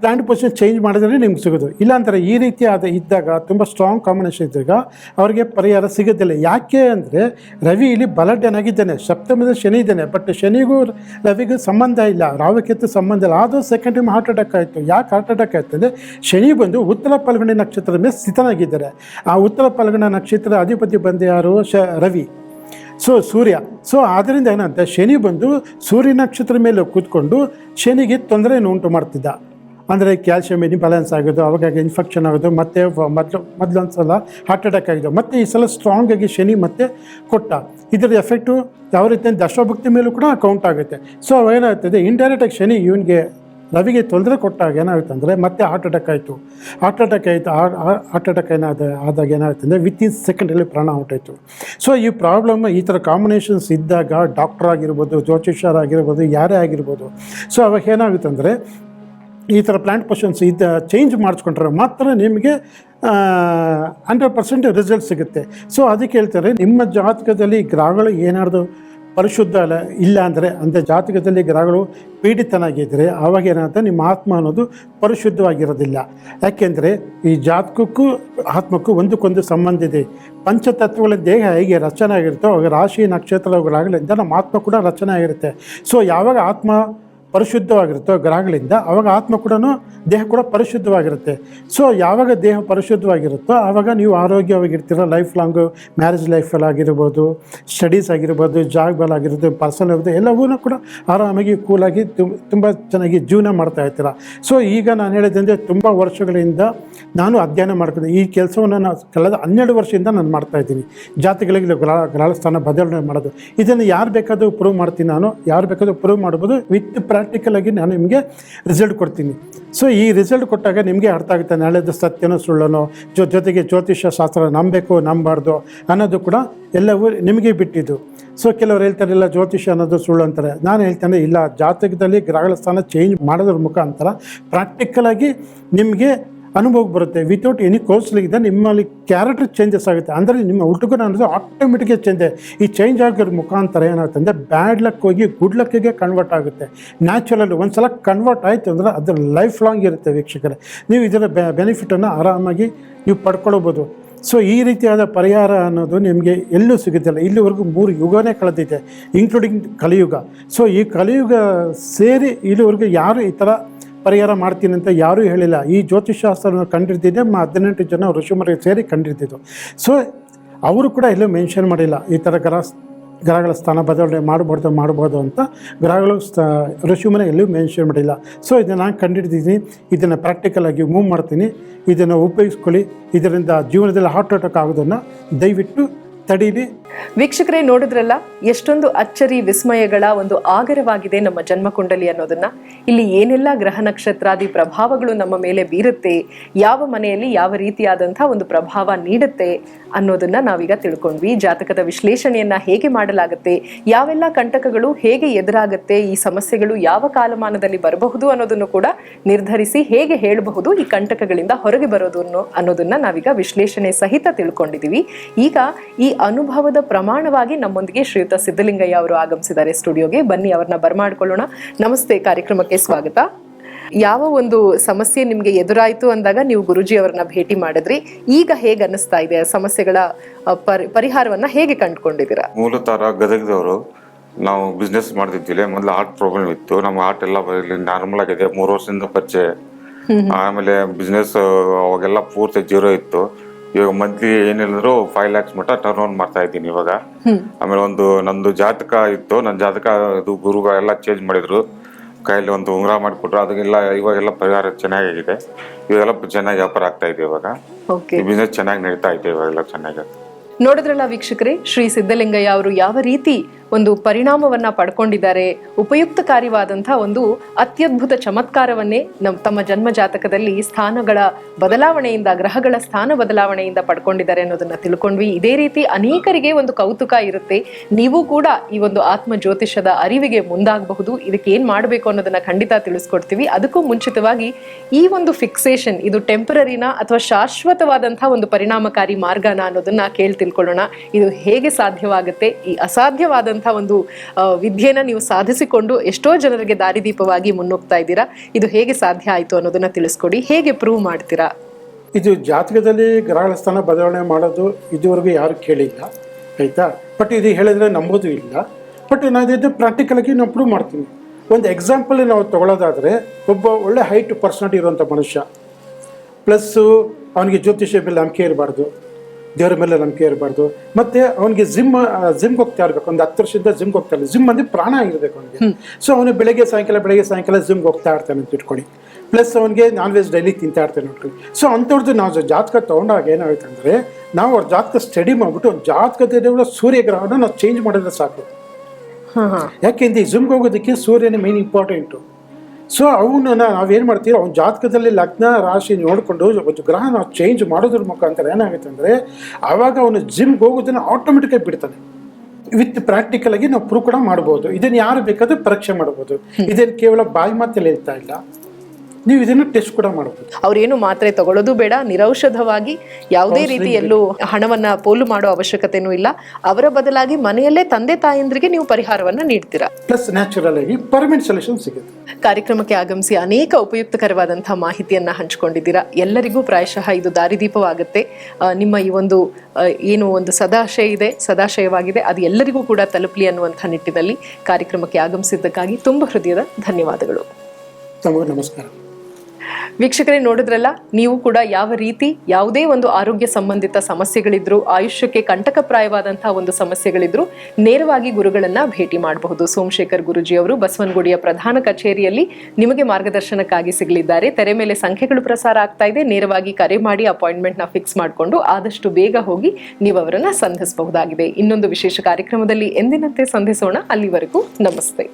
ಪ್ಲ್ಯಾಂಟ್ ಪೊಸಿಷನ್ ಚೇಂಜ್ ಮಾಡಿದ್ರೆ ನಿಮ್ಗೆ ಸಿಗೋದು. ಇಲ್ಲಾಂದರೆ ಈ ರೀತಿ ಆದ ಇದ್ದಾಗ ತುಂಬ ಸ್ಟ್ರಾಂಗ್ ಕಾಂಬಿನೇಷನ್ ಇದ್ದಾಗ ಅವರಿಗೆ ಪರಿಹಾರ ಸಿಗೋದಿಲ್ಲ. ಯಾಕೆ ಅಂದರೆ ರವಿ ಇಲ್ಲಿ ಬಲಡ್ಡನಾಗಿದ್ದಾನೆ. ಸಪ್ತಮದ ಶನಿ ಇದ್ದಾನೆ. ಬಟ್ ಶನಿಗೂ ರವಿಗೂ ಸಂಬಂಧ ಇಲ್ಲ. ರಾಹುಕೆತ್ತು ಸಂಬಂಧ ಇಲ್ಲ. ಆದರೂ ಸೆಕೆಂಡ್ ಟೈಮ್ ಹಾರ್ಟ್ ಅಟ್ಯಾಕ್ ಆಯಿತು. ಯಾಕೆ ಹಾರ್ಟ್ ಅಟ್ಯಾಕ್ ಆಯಿತು ಅಂದರೆ ಶನಿ ಬಂದು ಉತ್ತರ ಫಲ್ಗುಣಿ ನಕ್ಷತ್ರದ ಮೇಲೆ ಸ್ಥಿತನಾಗಿದ್ದಾರೆ. ಆ ಉತ್ತರ ಪಲ್ಗಣ ನಕ್ಷತ್ರದ ಅಧಿಪತಿ ಬಂದು ಯಾರು? ಶ, ರವಿ. ಸೊ ಸೂರ್ಯ. ಸೊ ಆದ್ದರಿಂದ ಏನಂತ ಶನಿ ಬಂದು ಸೂರ್ಯ ನಕ್ಷತ್ರ ಮೇಲೆ ಕೂತ್ಕೊಂಡು ಶನಿಗೆ ತೊಂದರೆಯನ್ನು ಉಂಟು ಮಾಡ್ತಿದ್ದ. ಅಂದರೆ ಕ್ಯಾಲ್ಸಿಯಂ ಬ್ಯಾಲೆನ್ಸ್ ಆಗೋದು ಅವಾಗ ಇನ್ಫೆಕ್ಷನ್ ಆಗೋದು ಮತ್ತೆ ಮೊದಲು ಮೊದಲು ಮೊದಲೊಂದು ಸಲ ಹಾರ್ಟ್ ಅಟ್ಯಾಕ್ ಆಗಿದೆ. ಮತ್ತೆ ಈ ಸಲ ಸ್ಟ್ರಾಂಗ್ ಆಗಿ ಶನಿ ಮತ್ತೆ ಕೊಟ್ಟ. ಇದರ ಎಫೆಕ್ಟು ಯಾವ ರೀತಿ ದಶಭಕ್ತಿ ಮೇಲೂ ಕೂಡ ಕೌಂಟ್ ಆಗುತ್ತೆ. ಸೊ ಏನಾಗ್ತದೆ ಇಂಡೈರೆಕ್ಟಾಗಿ ಶನಿ ಇವನಿಗೆ ರವಿಗೆ ತೊಂದರೆ ಕೊಟ್ಟಾಗ ಏನಾಗುತ್ತೆ ಅಂದರೆ ಮತ್ತೆ ಹಾರ್ಟ್ ಅಟ್ಯಾಕ್ ಆಯಿತು. ಹಾರ್ಟ್ ಅಟ್ಯಾಕ್ ಆಯಿತು ಹಾರ್ಟ್ ಅಟ್ಯಾಕ್ ಏನಾದ ಆದಾಗ ಏನಾಗುತ್ತೆ ಅಂದರೆ ವಿತ್ ಇನ್ ಸೆಕೆಂಡಲ್ಲಿ ಪ್ರಾಣ ಹೊಟ್ಟಾಯಿತು ಸೊ ಈ ಪ್ರಾಬ್ಲಮ್ ಈ ಥರ ಕಾಂಬಿನೇಷನ್ಸ್ ಇದ್ದಾಗ ಡಾಕ್ಟರ್ ಆಗಿರ್ಬೋದು ಜ್ಯೋತಿಷರಾಗಿರ್ಬೋದು ಯಾರೇ ಆಗಿರ್ಬೋದು. ಸೊ ಅವಾಗ ಏನಾಗುತ್ತೆ ಅಂದರೆ ಈ ಥರ ಪ್ಲ್ಯಾಂಟ್ ಪೊಷನ್ಸ್ ಇದ್ದ ಚೇಂಜ್ ಮಾಡಿಸ್ಕೊಂಡ್ರೆ ಮಾತ್ರ ನಿಮಗೆ ಹಂಡ್ರೆಡ್ ಪರ್ಸೆಂಟ್ ರಿಸಲ್ಟ್ ಸಿಗುತ್ತೆ. ಸೊ ಅದಕ್ಕೆ ಹೇಳ್ತಾರೆ, ನಿಮ್ಮ ಜಾತಕದಲ್ಲಿ ಗ್ರಹಗಳು ಏನಾದ್ರು ಪರಿಶುದ್ಧ ಅಲ್ಲ, ಇಲ್ಲ ಅಂದರೆ ಅಂದರೆ ಜಾತಕದಲ್ಲಿ ಗ್ರಹಗಳು ಪೀಡಿತನಾಗಿದ್ದರೆ ಆವಾಗ ಏನಂತ ನಿಮ್ಮ ಆತ್ಮ ಅನ್ನೋದು ಪರಿಶುದ್ಧವಾಗಿರೋದಿಲ್ಲ. ಯಾಕೆಂದರೆ ಈ ಜಾತಕಕ್ಕೂ ಆತ್ಮಕ್ಕೂ ಒಂದಕ್ಕೊಂದು ಸಂಬಂಧ ಇದೆ. ಪಂಚತತ್ವಗಳ ದೇಹ ಹೇಗೆ ರಚನೆ ಆಗಿರುತ್ತೋ ಅವಾಗ ರಾಶಿ ನಕ್ಷತ್ರಗಳಾಗಲಿಂದ ನಮ್ಮ ಆತ್ಮ ಕೂಡ ರಚನೆ ಆಗಿರುತ್ತೆ. ಸೊ ಯಾವಾಗ ಆತ್ಮ ಪರಿಶುದ್ಧವಾಗಿರುತ್ತೋ ಗ್ರಹಗಳಿಂದ ಆವಾಗ ಆತ್ಮ ಕೂಡ ದೇಹ ಕೂಡ ಪರಿಶುದ್ಧವಾಗಿರುತ್ತೆ. ಸೊ ಯಾವಾಗ ದೇಹ ಪರಿಶುದ್ಧವಾಗಿರುತ್ತೋ ಆವಾಗ ನೀವು ಆರೋಗ್ಯವಾಗಿರ್ತೀರ ಲೈಫ್ ಲಾಂಗು ಮ್ಯಾರೇಜ್ ಲೈಫಲ್ಲಿ ಆಗಿರ್ಬೋದು ಸ್ಟಡೀಸ್ ಆಗಿರ್ಬೋದು ಜಾಗ್ಬಲ್ ಆಗಿರ್ಬೋದು ಪರ್ಸನಲ್ ಆಗಿರ್ಬೋದು ಎಲ್ಲವೂ ಕೂಡ ಆರಾಮಾಗಿ ಕೂಲಾಗಿ ತುಂಬ ಚೆನ್ನಾಗಿ ಜೀವನ ಮಾಡ್ತಾ ಇರ್ತೀರ. ಸೊ ಈಗ ನಾನು ಹೇಳಿದಂದರೆ ತುಂಬ ವರ್ಷಗಳಿಂದ ನಾನು ಅಧ್ಯಯನ ಮಾಡ್ಕೊಂಡು, ಈ ಕೆಲಸವನ್ನು ನಾನು ಕಳೆದ ಹನ್ನೆರಡು ವರ್ಷದಿಂದ ನಾನು ಮಾಡ್ತಾ ಇದ್ದೀನಿ. ಜಾತಿಗಳಿಗೆ ಗ್ರಹ ಗ್ರಹ ಸ್ಥಾನ ಬದಲಾವಣೆ ಮಾಡೋದು. ಇದನ್ನು ಯಾರು ಬೇಕಾದರೂ ಪ್ರೂವ್ ಮಾಡ್ತೀನಿ ನಾನು, ಯಾರು ಬೇಕಾದರೂ ಪ್ರೂವ್ ಮಾಡ್ಬೋದು ವಿತ್ ಪ್ರಾಕ್ಟಿಕಲ್ ಆಗಿ ನಾನು ನಿಮಗೆ ರಿಸಲ್ಟ್ ಕೊಡ್ತೀನಿ. ಸೊ ಈ ರಿಸಲ್ಟ್ ಕೊಟ್ಟಾಗ ನಿಮಗೆ ಅರ್ಥ ಆಗುತ್ತೆ ನಾಳೆದು ಸತ್ಯನೋ ಸುಳ್ಳನೋ, ಜೊ, ಜೊತೆಗೆ ಜ್ಯೋತಿಷ್ಯ ಶಾಸ್ತ್ರ ನಂಬಬೇಕು ನಂಬಬಾರ್ದು ಅನ್ನೋದು ಕೂಡ ಎಲ್ಲವೂ ನಿಮಗೆ ಬಿಟ್ಟಿದ್ದು. ಸೊ ಕೆಲವರು ಹೇಳ್ತಾರೆ, ಇಲ್ಲ ಜ್ಯೋತಿಷ್ಯ ಅನ್ನೋದು ಸುಳ್ಳು ಅಂತಾರೆ. ನಾನು ಹೇಳ್ತೇನೆ, ಇಲ್ಲ, ಜಾತಕದಲ್ಲಿ ಗ್ರಹಗಳ ಸ್ಥಾನ ಚೇಂಜ್ ಮಾಡೋದ್ರ ಮುಖಾಂತರ ಪ್ರಾಕ್ಟಿಕಲಾಗಿ ನಿಮಗೆ ಅನುಭವ ಬರುತ್ತೆ. ವಿತೌಟ್ ಎನಿ ಕೌನ್ಸಿಲಿಂಗ್ ನಿಮ್ಮಲ್ಲಿ ಕ್ಯಾರೆಕ್ಟರ್ ಚೇಂಜಸ್ ಆಗುತ್ತೆ. ಅಂದರೆ ನಿಮ್ಮ ಹುಟ್ಟುಗುಣ ಅನ್ನೋದು ಆಟೋಮೆಟಿಕ್ಗೆ ಚೇಂಜ್ ಈ ಚೇಂಜ್ ಆಗಿರೋ ಮುಖಾಂತರ ಏನಾಗುತ್ತೆ ಅಂದರೆ ಬ್ಯಾಡ್ ಲಕ್ ಹೋಗಿ ಗುಡ್ ಲಕ್ಕಿಗೆ ಕನ್ವರ್ಟ್ ಆಗುತ್ತೆ. ನ್ಯಾಚುರಲ್ ಒಂದು ಸಲ ಕನ್ವರ್ಟ್ ಆಯಿತು ಅಂದರೆ ಅದು ಲೈಫ್ ಲಾಂಗ್ ಇರುತ್ತೆ ವೀಕ್ಷಕರೇ. ನೀವು ಇದರ ಬೆನಿಫಿಟನ್ನು ಆರಾಮಾಗಿ ನೀವು ಪಡ್ಕೊಳ್ಬೋದು. ಸೊ ಈ ರೀತಿಯಾದ ಪರಿಹಾರ ಅನ್ನೋದು ನಿಮಗೆ ಎಲ್ಲೂ ಸಿಗುತ್ತಿಲ್ಲ ಇಲ್ಲಿವರೆಗೂ ಮೂರು ಯುಗವೇ ಕಳೆದಿದೆ ಇನ್ಕ್ಲೂಡಿಂಗ್ ಕಲಿಯುಗ. ಸೊ ಈ ಕಲಿಯುಗ ಸೇರಿ ಇಲ್ಲಿವರೆಗೂ ಯಾರು ಈ ಥರ ಪರಿಹಾರ ಮಾಡ್ತೀನಿ ಅಂತ ಯಾರೂ ಹೇಳಿಲ್ಲ. ಈ ಜ್ಯೋತಿಷಾಸ್ತ್ರವನ್ನು ಕಂಡಿರ್ತಿದ್ದೆ ಹದಿನೆಂಟು ಜನ ಋಷಿಮರಿಗೆ ಸೇರಿ ಕಂಡಿರ್ತಿದ್ದು ಸೊ ಅವರು ಕೂಡ ಎಲ್ಲೂ ಮೆನ್ಷನ್ ಮಾಡಿಲ್ಲ. ಈ ಥರ ಗ್ರಹ, ಗ್ರಹಗಳ ಸ್ಥಾನ ಬದಲಾವಣೆ ಮಾಡಬಾರ್ದು ಮಾಡ್ಬೋದು ಅಂತ ಗ್ರಹಗಳು ಸ್ಥ ಋಷಿಮನೆ ಎಲ್ಲೂ ಮೆನ್ಷನ್ ಮಾಡಿಲ್ಲ. ಸೊ ಇದನ್ನು ನಾನು ಕಂಡಿಡ್ದಿದ್ದೀನಿ ಇದನ್ನು ಪ್ರಾಕ್ಟಿಕಲ್ ಆಗಿ ಮೂವ್ ಮಾಡ್ತೀನಿ. ಇದನ್ನು ಉಪಯೋಗಿಸ್ಕೊಳ್ಳಿ. ಇದರಿಂದ ಜೀವನದಲ್ಲಿ ಹಾರ್ಟ್ ಅಟ್ಯಾಕ್ ಆಗೋದನ್ನು ದಯವಿಟ್ಟು ತಡೀರಿ. ವೀಕ್ಷಕರೇ ನೋಡಿದ್ರಲ್ಲ, ಎಷ್ಟೊಂದು ಅಚ್ಚರಿ, ವಿಸ್ಮಯಗಳ ಒಂದು ಆಗರವಾಗಿದೆ ನಮ್ಮ ಜನ್ಮಕುಂಡಲಿ ಅನ್ನೋದನ್ನ. ಇಲ್ಲಿ ಏನೆಲ್ಲ ಗ್ರಹ ನಕ್ಷತ್ರಾದಿ ಪ್ರಭಾವಗಳು ನಮ್ಮ ಮೇಲೆ ಬೀರುತ್ತೆ, ಯಾವ ಮನೆಯಲ್ಲಿ ಯಾವ ರೀತಿಯಾದಂತಹ ಒಂದು ಪ್ರಭಾವ ನೀಡುತ್ತೆ ಅನ್ನೋದನ್ನ ನಾವೀಗ ತಿಳ್ಕೊಂಡ್ವಿ. ಜಾತಕದ ವಿಶ್ಲೇಷಣೆಯನ್ನ ಹೇಗೆ ಮಾಡಲಾಗುತ್ತೆ, ಯಾವೆಲ್ಲ ಕಂಟಕಗಳು ಹೇಗೆ ಎದುರಾಗುತ್ತೆ, ಈ ಸಮಸ್ಯೆಗಳು ಯಾವ ಕಾಲಮಾನದಲ್ಲಿ ಬರಬಹುದು ಅನ್ನೋದನ್ನು ಕೂಡ ನಿರ್ಧರಿಸಿ ಹೇಗೆ ಹೇಳಬಹುದು ಈ ಕಂಟಕಗಳಿಂದ ಹೊರಗೆ ಬರೋದು ಅನ್ನೋ ಅನ್ನೋದನ್ನ ನಾವೀಗ ವಿಶ್ಲೇಷಣೆ ಸಹಿತ ತಿಳ್ಕೊಂಡಿದೀವಿ. ಈಗ ಈ ಅನುಭವದ ಪ್ರಮಾಣವಾಗಿ ನಮ್ಮೊಂದಿಗೆ ಶ್ರೀಯುತ ಸಿದ್ದಲಿಂಗಯ್ಯ ಅವರು ಆಗಮಿಸಿದ್ದಾರೆ ಸ್ಟುಡಿಯೋಗೆ. ಬನ್ನಿ ಅವ್ರನ್ನ ಬರಮಾಡ್ಕೊಳ್ಳೋಣ. ನಮಸ್ತೆ ಕಾರ್ಯಕ್ರಮಕ್ಕೆ ಸ್ವಾಗತ. ಯಾವ ಒಂದು ಸಮಸ್ಯೆ ನಿಮ್ಗೆ ಎದುರಾಯ್ತು ಅಂದಾಗ ನೀವು ಗುರುಜಿ ಅವರನ್ನ ಭೇಟಿ ಮಾಡಿದ್ರಿ. ಈಗ ಹೇಗೆ ಅನ್ನಿಸ್ತಾ ಇದೆ? ಸಮಸ್ಯೆಗಳ ಪರಿ- ಪರಿಹಾರವನ್ನ ಹೇಗೆ ಕಂಡುಕೊಂಡಿದ್ದೀರಾ? ಮೂಲತಃ ಗದಗದವರು ನಾವು ಬಿಸ್ನೆಸ್ ಮಾಡ್ತಿದ್ದೀವಿ ಮೊದಲು ಹಾರ್ಟ್ ಪ್ರಾಬ್ಲಮ್ ಇತ್ತು. ನಮ್ಮ ಹಾರ್ಟ್ ಎಲ್ಲ ನಾರ್ಮಲ್ ಆಗಿದೆ. ಮೂರು ವರ್ಷದಿಂದ ಪರಿಚಯ ಆಮೇಲೆ ಬಿಸ್ನೆಸ್ ಅವಾಗೆಲ್ಲ ಪೂರ್ತಿ ಜೀರೋ ಇತ್ತು. ಇವಾಗ ಮಂತ್ಲಿ ಏನಿಲ್ಲದ್ರು ಫೈವ್ ಲ್ಯಾಕ್ಸ್ ಮಟ್ಟ ಟರ್ನ್ ಓನ್ ಮಾಡ್ತಾ ಇದ್ದೀನಿ ಇವಾಗ. ಆಮೇಲೆ ಒಂದು ನಂದು ಜಾತಕ ಇತ್ತು ನನ್ನ ಜಾತಕ ಇದು ಗುರುಗಳೆಲ್ಲ ಚೇಂಜ್ ಮಾಡಿದ್ರು. ಕೈಯಲ್ಲಿ ಒಂದು ಉಂಗುರ ಮಾಡಿಕೊಟ್ರು ಅದಕ್ಕೆಲ್ಲ ಇವಾಗೆಲ್ಲ ಪರಿಹಾರ ಚೆನ್ನಾಗಿದೆ ಇವಾಗೆಲ್ಲ ಚೆನ್ನಾಗಿ ವ್ಯಾಪಾರ ಆಗ್ತಾ ಇದೆ ಇವಾಗ. ಬಿಸ್ನೆಸ್ ಚೆನ್ನಾಗಿ ನಡೀತಾ ಇದೆ ಇವಾಗೆಲ್ಲ ಚೆನ್ನಾಗಿ. ನೋಡಿದ್ರಲ್ಲ ವೀಕ್ಷಕರೇ, ಶ್ರೀ ಸಿದ್ದಲಿಂಗಯ್ಯ ಅವರು ಯಾವ ರೀತಿ ಒಂದು ಪರಿಣಾಮವನ್ನ ಪಡ್ಕೊಂಡಿದ್ದಾರೆ ಉಪಯುಕ್ತಕಾರಿವಾದಂತಹ ಒಂದು ಅತ್ಯದ್ಭುತ ಚಮತ್ಕಾರವನ್ನೇ ನಮ್ಮ ತಮ್ಮ ಜನ್ಮ ಜಾತಕದಲ್ಲಿ ಸ್ಥಾನಗಳ ಬದಲಾವಣೆಯಿಂದ, ಗ್ರಹಗಳ ಸ್ಥಾನ ಬದಲಾವಣೆಯಿಂದ ಪಡ್ಕೊಂಡಿದ್ದಾರೆ ಅನ್ನೋದನ್ನ ತಿಳ್ಕೊಂಡ್ವಿ. ಇದೇ ರೀತಿ ಅನೇಕರಿಗೆ ಒಂದು ಕೌತುಕ ಇರುತ್ತೆ. ನೀವು ಕೂಡ ಈ ಒಂದು ಆತ್ಮ ಜ್ಯೋತಿಷದ ಅರಿವಿಗೆ ಮುಂದಾಗಬಹುದು. ಇದಕ್ಕೆ ಏನ್ ಮಾಡಬೇಕು ಅನ್ನೋದನ್ನ ಖಂಡಿತ ತಿಳಿಸ್ಕೊಡ್ತೀವಿ. ಅದಕ್ಕೂ ಮುಂಚಿತವಾಗಿ ಈ ಒಂದು ಫಿಕ್ಸೇಷನ್ ಇದು ಟೆಂಪರರಿನ ಅಥವಾ ಶಾಶ್ವತವಾದಂತಹ ಒಂದು ಪರಿಣಾಮಕಾರಿ ಮಾರ್ಗನ ಅನ್ನೋದನ್ನ ಕೇಳಿ ತಿಳ್ಕೊಳ್ಳೋಣ. ಇದು ಹೇಗೆ ಸಾಧ್ಯವಾಗುತ್ತೆ? ಈ ಅಸಾಧ್ಯವಾದಂಥ ಒಂದು ವಿದ್ಯೆನ ನೀವು ಸಾಧಿಸಿಕೊಂಡು ಎಷ್ಟೋ ಜನರಿಗೆ ದಾರಿದೀಪವಾಗಿ ಮುನ್ನುಗ್ತಾ ಇದ್ದೀರಾ. ಇದು ಹೇಗೆ ಸಾಧ್ಯ ಆಯಿತು ಅನ್ನೋದನ್ನು ತಿಳಿಸ್ಕೊಡಿ. ಹೇಗೆ ಪ್ರೂವ್ ಮಾಡ್ತೀರಾ? ಇದು ಜಾತಕದಲ್ಲಿ ಗ್ರಹಗಳ ಸ್ಥಾನ ಬದಲಾವಣೆ ಮಾಡೋದು ಇದುವರೆಗೂ ಯಾರು ಕೇಳಿಲ್ಲ, ಆಯಿತಾ? ಬಟ್ ಇದು ಹೇಳಿದ್ರೆ ನಂಬೋದು ಇಲ್ಲ. ಬಟ್ ನಾನು ಇದು ಪ್ರಾಕ್ಟಿಕಲ್ ಆಗಿ ನಾವು ಪ್ರೂವ್ ಮಾಡ್ತೀನಿ. ಒಂದು ಎಕ್ಸಾಂಪಲ್ ನಾವು ತಗೊಳ್ಳೋದಾದರೆ ಒಬ್ಬ ಒಳ್ಳೆ ಹೈಟ್ ಪರ್ಸನಾಲಿಟಿ ಇರುವಂಥ ಮನುಷ್ಯ. ಪ್ಲಸ್ಸು ಅವನಿಗೆ ಜ್ಯೋತಿಷ್ಯ ಮೇಲೆ ನಂಬಿಕೆ ಇರಬಾರ್ದು. ದೇವರ ಮೇಲೆ ನಂಬಿಕೆ ಇರಬಾರ್ದು. ಮತ್ತೆ ಅವನಿಗೆ ಜಿಮ್ ಜಿಮ್ಗೆ ಹೋಗ್ತಾ ಇರಬೇಕು. ಒಂದು ಹತ್ತು ವರ್ಷದಿಂದ ಜಿಮ್ಗೆ ಹೋಗ್ತಾ ಇಲ್ಲ. ಜಿಮ್ ಅಂದರೆ ಪ್ರಾಣ ಆಗಿರಬೇಕು ಅವನಿಗೆ. ಸೊ ಅವನು ಬೆಳಗ್ಗೆ ಸಾಯಂಕಾಲ ಬೆಳಗ್ಗೆ ಸಾಯಂಕಾಲ ಜಿಮ್ಗೆ ಹೋಗ್ತಾ ಇರ್ತಾನೆ ಅಂತ ಇಟ್ಕೊಳ್ಳಿ. ಪ್ಲಸ್ ಅವನಿಗೆ ನಾನ್ ವೆಜ್ ಡೈಲಿ ತಿಂತಾ ಇರ್ತಾನೆ ನೋಡ್ಕೊಳ್ಳಿ. ಸೊ ಅಂಥವ್ರದ್ದು ನಾವು ಜಾತಕ ತೊಗೊಂಡಾಗ ಏನಾಗುತ್ತೆ ಅಂದರೆ ನಾವು ಅವ್ರ ಜಾತಕ ಸ್ಟಡಿ ಮಾಡಿಬಿಟ್ಟು ಅವ್ರ ಜಾತಕದ ಸೂರ್ಯಗ್ರಹನ ನಾವು ಚೇಂಜ್ ಮಾಡಿದ್ರೆ ಸಾಕು. ಯಾಕೆಂದ್ರೆ ಈ ಜಿಮ್ಗೆ ಹೋಗೋದಕ್ಕೆ ಸೂರ್ಯನೇ ಮೇನ್ ಇಂಪಾರ್ಟೆಂಟು ಸೊ ನಾವು ನಾವೇನು ಮಾಡ್ತೀವಿ? ಅವ್ನ ಜಾತಕದಲ್ಲಿ ಲಗ್ನ ರಾಶಿ ನೋಡಿಕೊಂಡು ಒಂದು ಗ್ರಹ ನಾವು ಚೇಂಜ್ ಮಾಡೋದ್ರ ಮುಖಾಂತರ ಏನಾಗುತ್ತೆ ಅಂದರೆ ಆವಾಗ ಅವನು ಜಿಮ್ಗೆ ಹೋಗೋದನ್ನು ಆಟೋಮೆಟಿಕಾಗಿ ಬಿಡ್ತಾನೆ. ವಿತ್ ಪ್ರಾಕ್ಟಿಕಲ್ ಆಗಿ ನಾವು ಪ್ರೂವ್ ಕೂಡ ಮಾಡ್ಬೋದು. ಇದನ್ನು ಯಾರು ಬೇಕಾದ್ರೂ ಪರೀಕ್ಷೆ ಮಾಡ್ಬೋದು. ಇದನ್ನು ಕೇವಲ ಬಾಯಿ ಮಾತಲ್ಲಿ ಹೇಳ್ತಾ ಇಲ್ಲ. ನೀವು ಇದನ್ನು ಟೆಸ್ಟ್ ಕೂಡ ಮಾಡಬಹುದು ಅವ್ರೇನು ಮಾತ್ರೆ ತಗೊಳ್ಳೋದು ಬೇಡ ನಿರೌಷಧವಾಗಿ ಯಾವುದೇ ರೀತಿಯಲ್ಲೂ ಹಣವನ್ನ ಪೋಲು ಮಾಡೋ ಅವಶ್ಯಕತೆನೂ ಇಲ್ಲ. ಅವರ ಬದಲಾಗಿ ಮನೆಯಲ್ಲೇ ತಂದೆ ತಾಯಂದ್ರಿಗೆ ನೀವು ಪರಿಹಾರವನ್ನ ನೀಡ್ತೀರಾ? ಪ್ಲಸ್ ನ್ಯಾಚುರಲ್ ಆಗಿ ಪರ್ಮನೆಂಟ್ ಸೊಲ್ಯೂಷನ್ ಸಿಗುತ್ತೆ. ಕಾರ್ಯಕ್ರಮಕ್ಕೆ ಆಗಮಿಸಿ ಅನೇಕ ಉಪಯುಕ್ತಕರವಾದಂತಹ ಮಾಹಿತಿಯನ್ನ ಹಂಚಿಕೊಂಡಿದ್ದೀರಾ. ಎಲ್ಲರಿಗೂ ಪ್ರಾಯಶಃ ಇದು ದಾರಿದೀಪವಾಗುತ್ತೆ. ನಿಮ್ಮ ಈ ಒಂದು ಏನು ಒಂದು ಸದಾಶಯ ಇದೆ ಸದಾಶಯವಾಗಿದೆ. ಅದು ಎಲ್ಲರಿಗೂ ಕೂಡ ತಲುಪಲಿ ಅನ್ನುವಂಥ ನಿಟ್ಟಿನಲ್ಲಿ ಕಾರ್ಯಕ್ರಮಕ್ಕೆ ಆಗಮಿಸಿದ್ದಕ್ಕಾಗಿ ತುಂಬ ಹೃದಯದ ಧನ್ಯವಾದಗಳು. ನಮಸ್ಕಾರ. ವೀಕ್ಷಕರೇ ನೋಡಿದ್ರಲ್ಲ, ನೀವು ಕೂಡ ಯಾವ ರೀತಿ ಯಾವುದೇ ಒಂದು ಆರೋಗ್ಯ ಸಂಬಂಧಿತ ಸಮಸ್ಯೆಗಳಿದ್ರು, ಆಯುಷ್ಯಕ್ಕೆ ಕಂಟಕಪ್ರಾಯವಾದಂತಹ ಒಂದು ಸಮಸ್ಯೆಗಳಿದ್ರು ನೇರವಾಗಿ ಗುರುಗಳನ್ನ ಭೇಟಿ ಮಾಡಬಹುದು. ಸೋಮಶೇಖರ್ ಗುರುಜಿ ಅವರು ಬಸವನಗುಡಿಯ ಪ್ರಧಾನ ಕಚೇರಿಯಲ್ಲಿ ನಿಮಗೆ ಮಾರ್ಗದರ್ಶನಕ್ಕಾಗಿ ಸಿಗಲಿದ್ದಾರೆ. ತೆರೆ ಮೇಲೆ ಸಂಖ್ಯೆಗಳು ಪ್ರಸಾರ ಆಗ್ತಾ ಇದೆ. ನೇರವಾಗಿ ಕರೆ ಮಾಡಿ ಅಪಾಯಿಂಟ್ಮೆಂಟ್ನ ಫಿಕ್ಸ್ ಮಾಡಿಕೊಂಡು ಆದಷ್ಟು ಬೇಗ ಹೋಗಿ ನೀವು ಅವರನ್ನ ಸಂಧಿಸಬಹುದಾಗಿದೆ. ಇನ್ನೊಂದು ವಿಶೇಷ ಕಾರ್ಯಕ್ರಮದಲ್ಲಿ ಎಂದಿನಂತೆ ಸಂಧಿಸೋಣ. ಅಲ್ಲಿವರೆಗೂ ನಮಸ್ತೆ.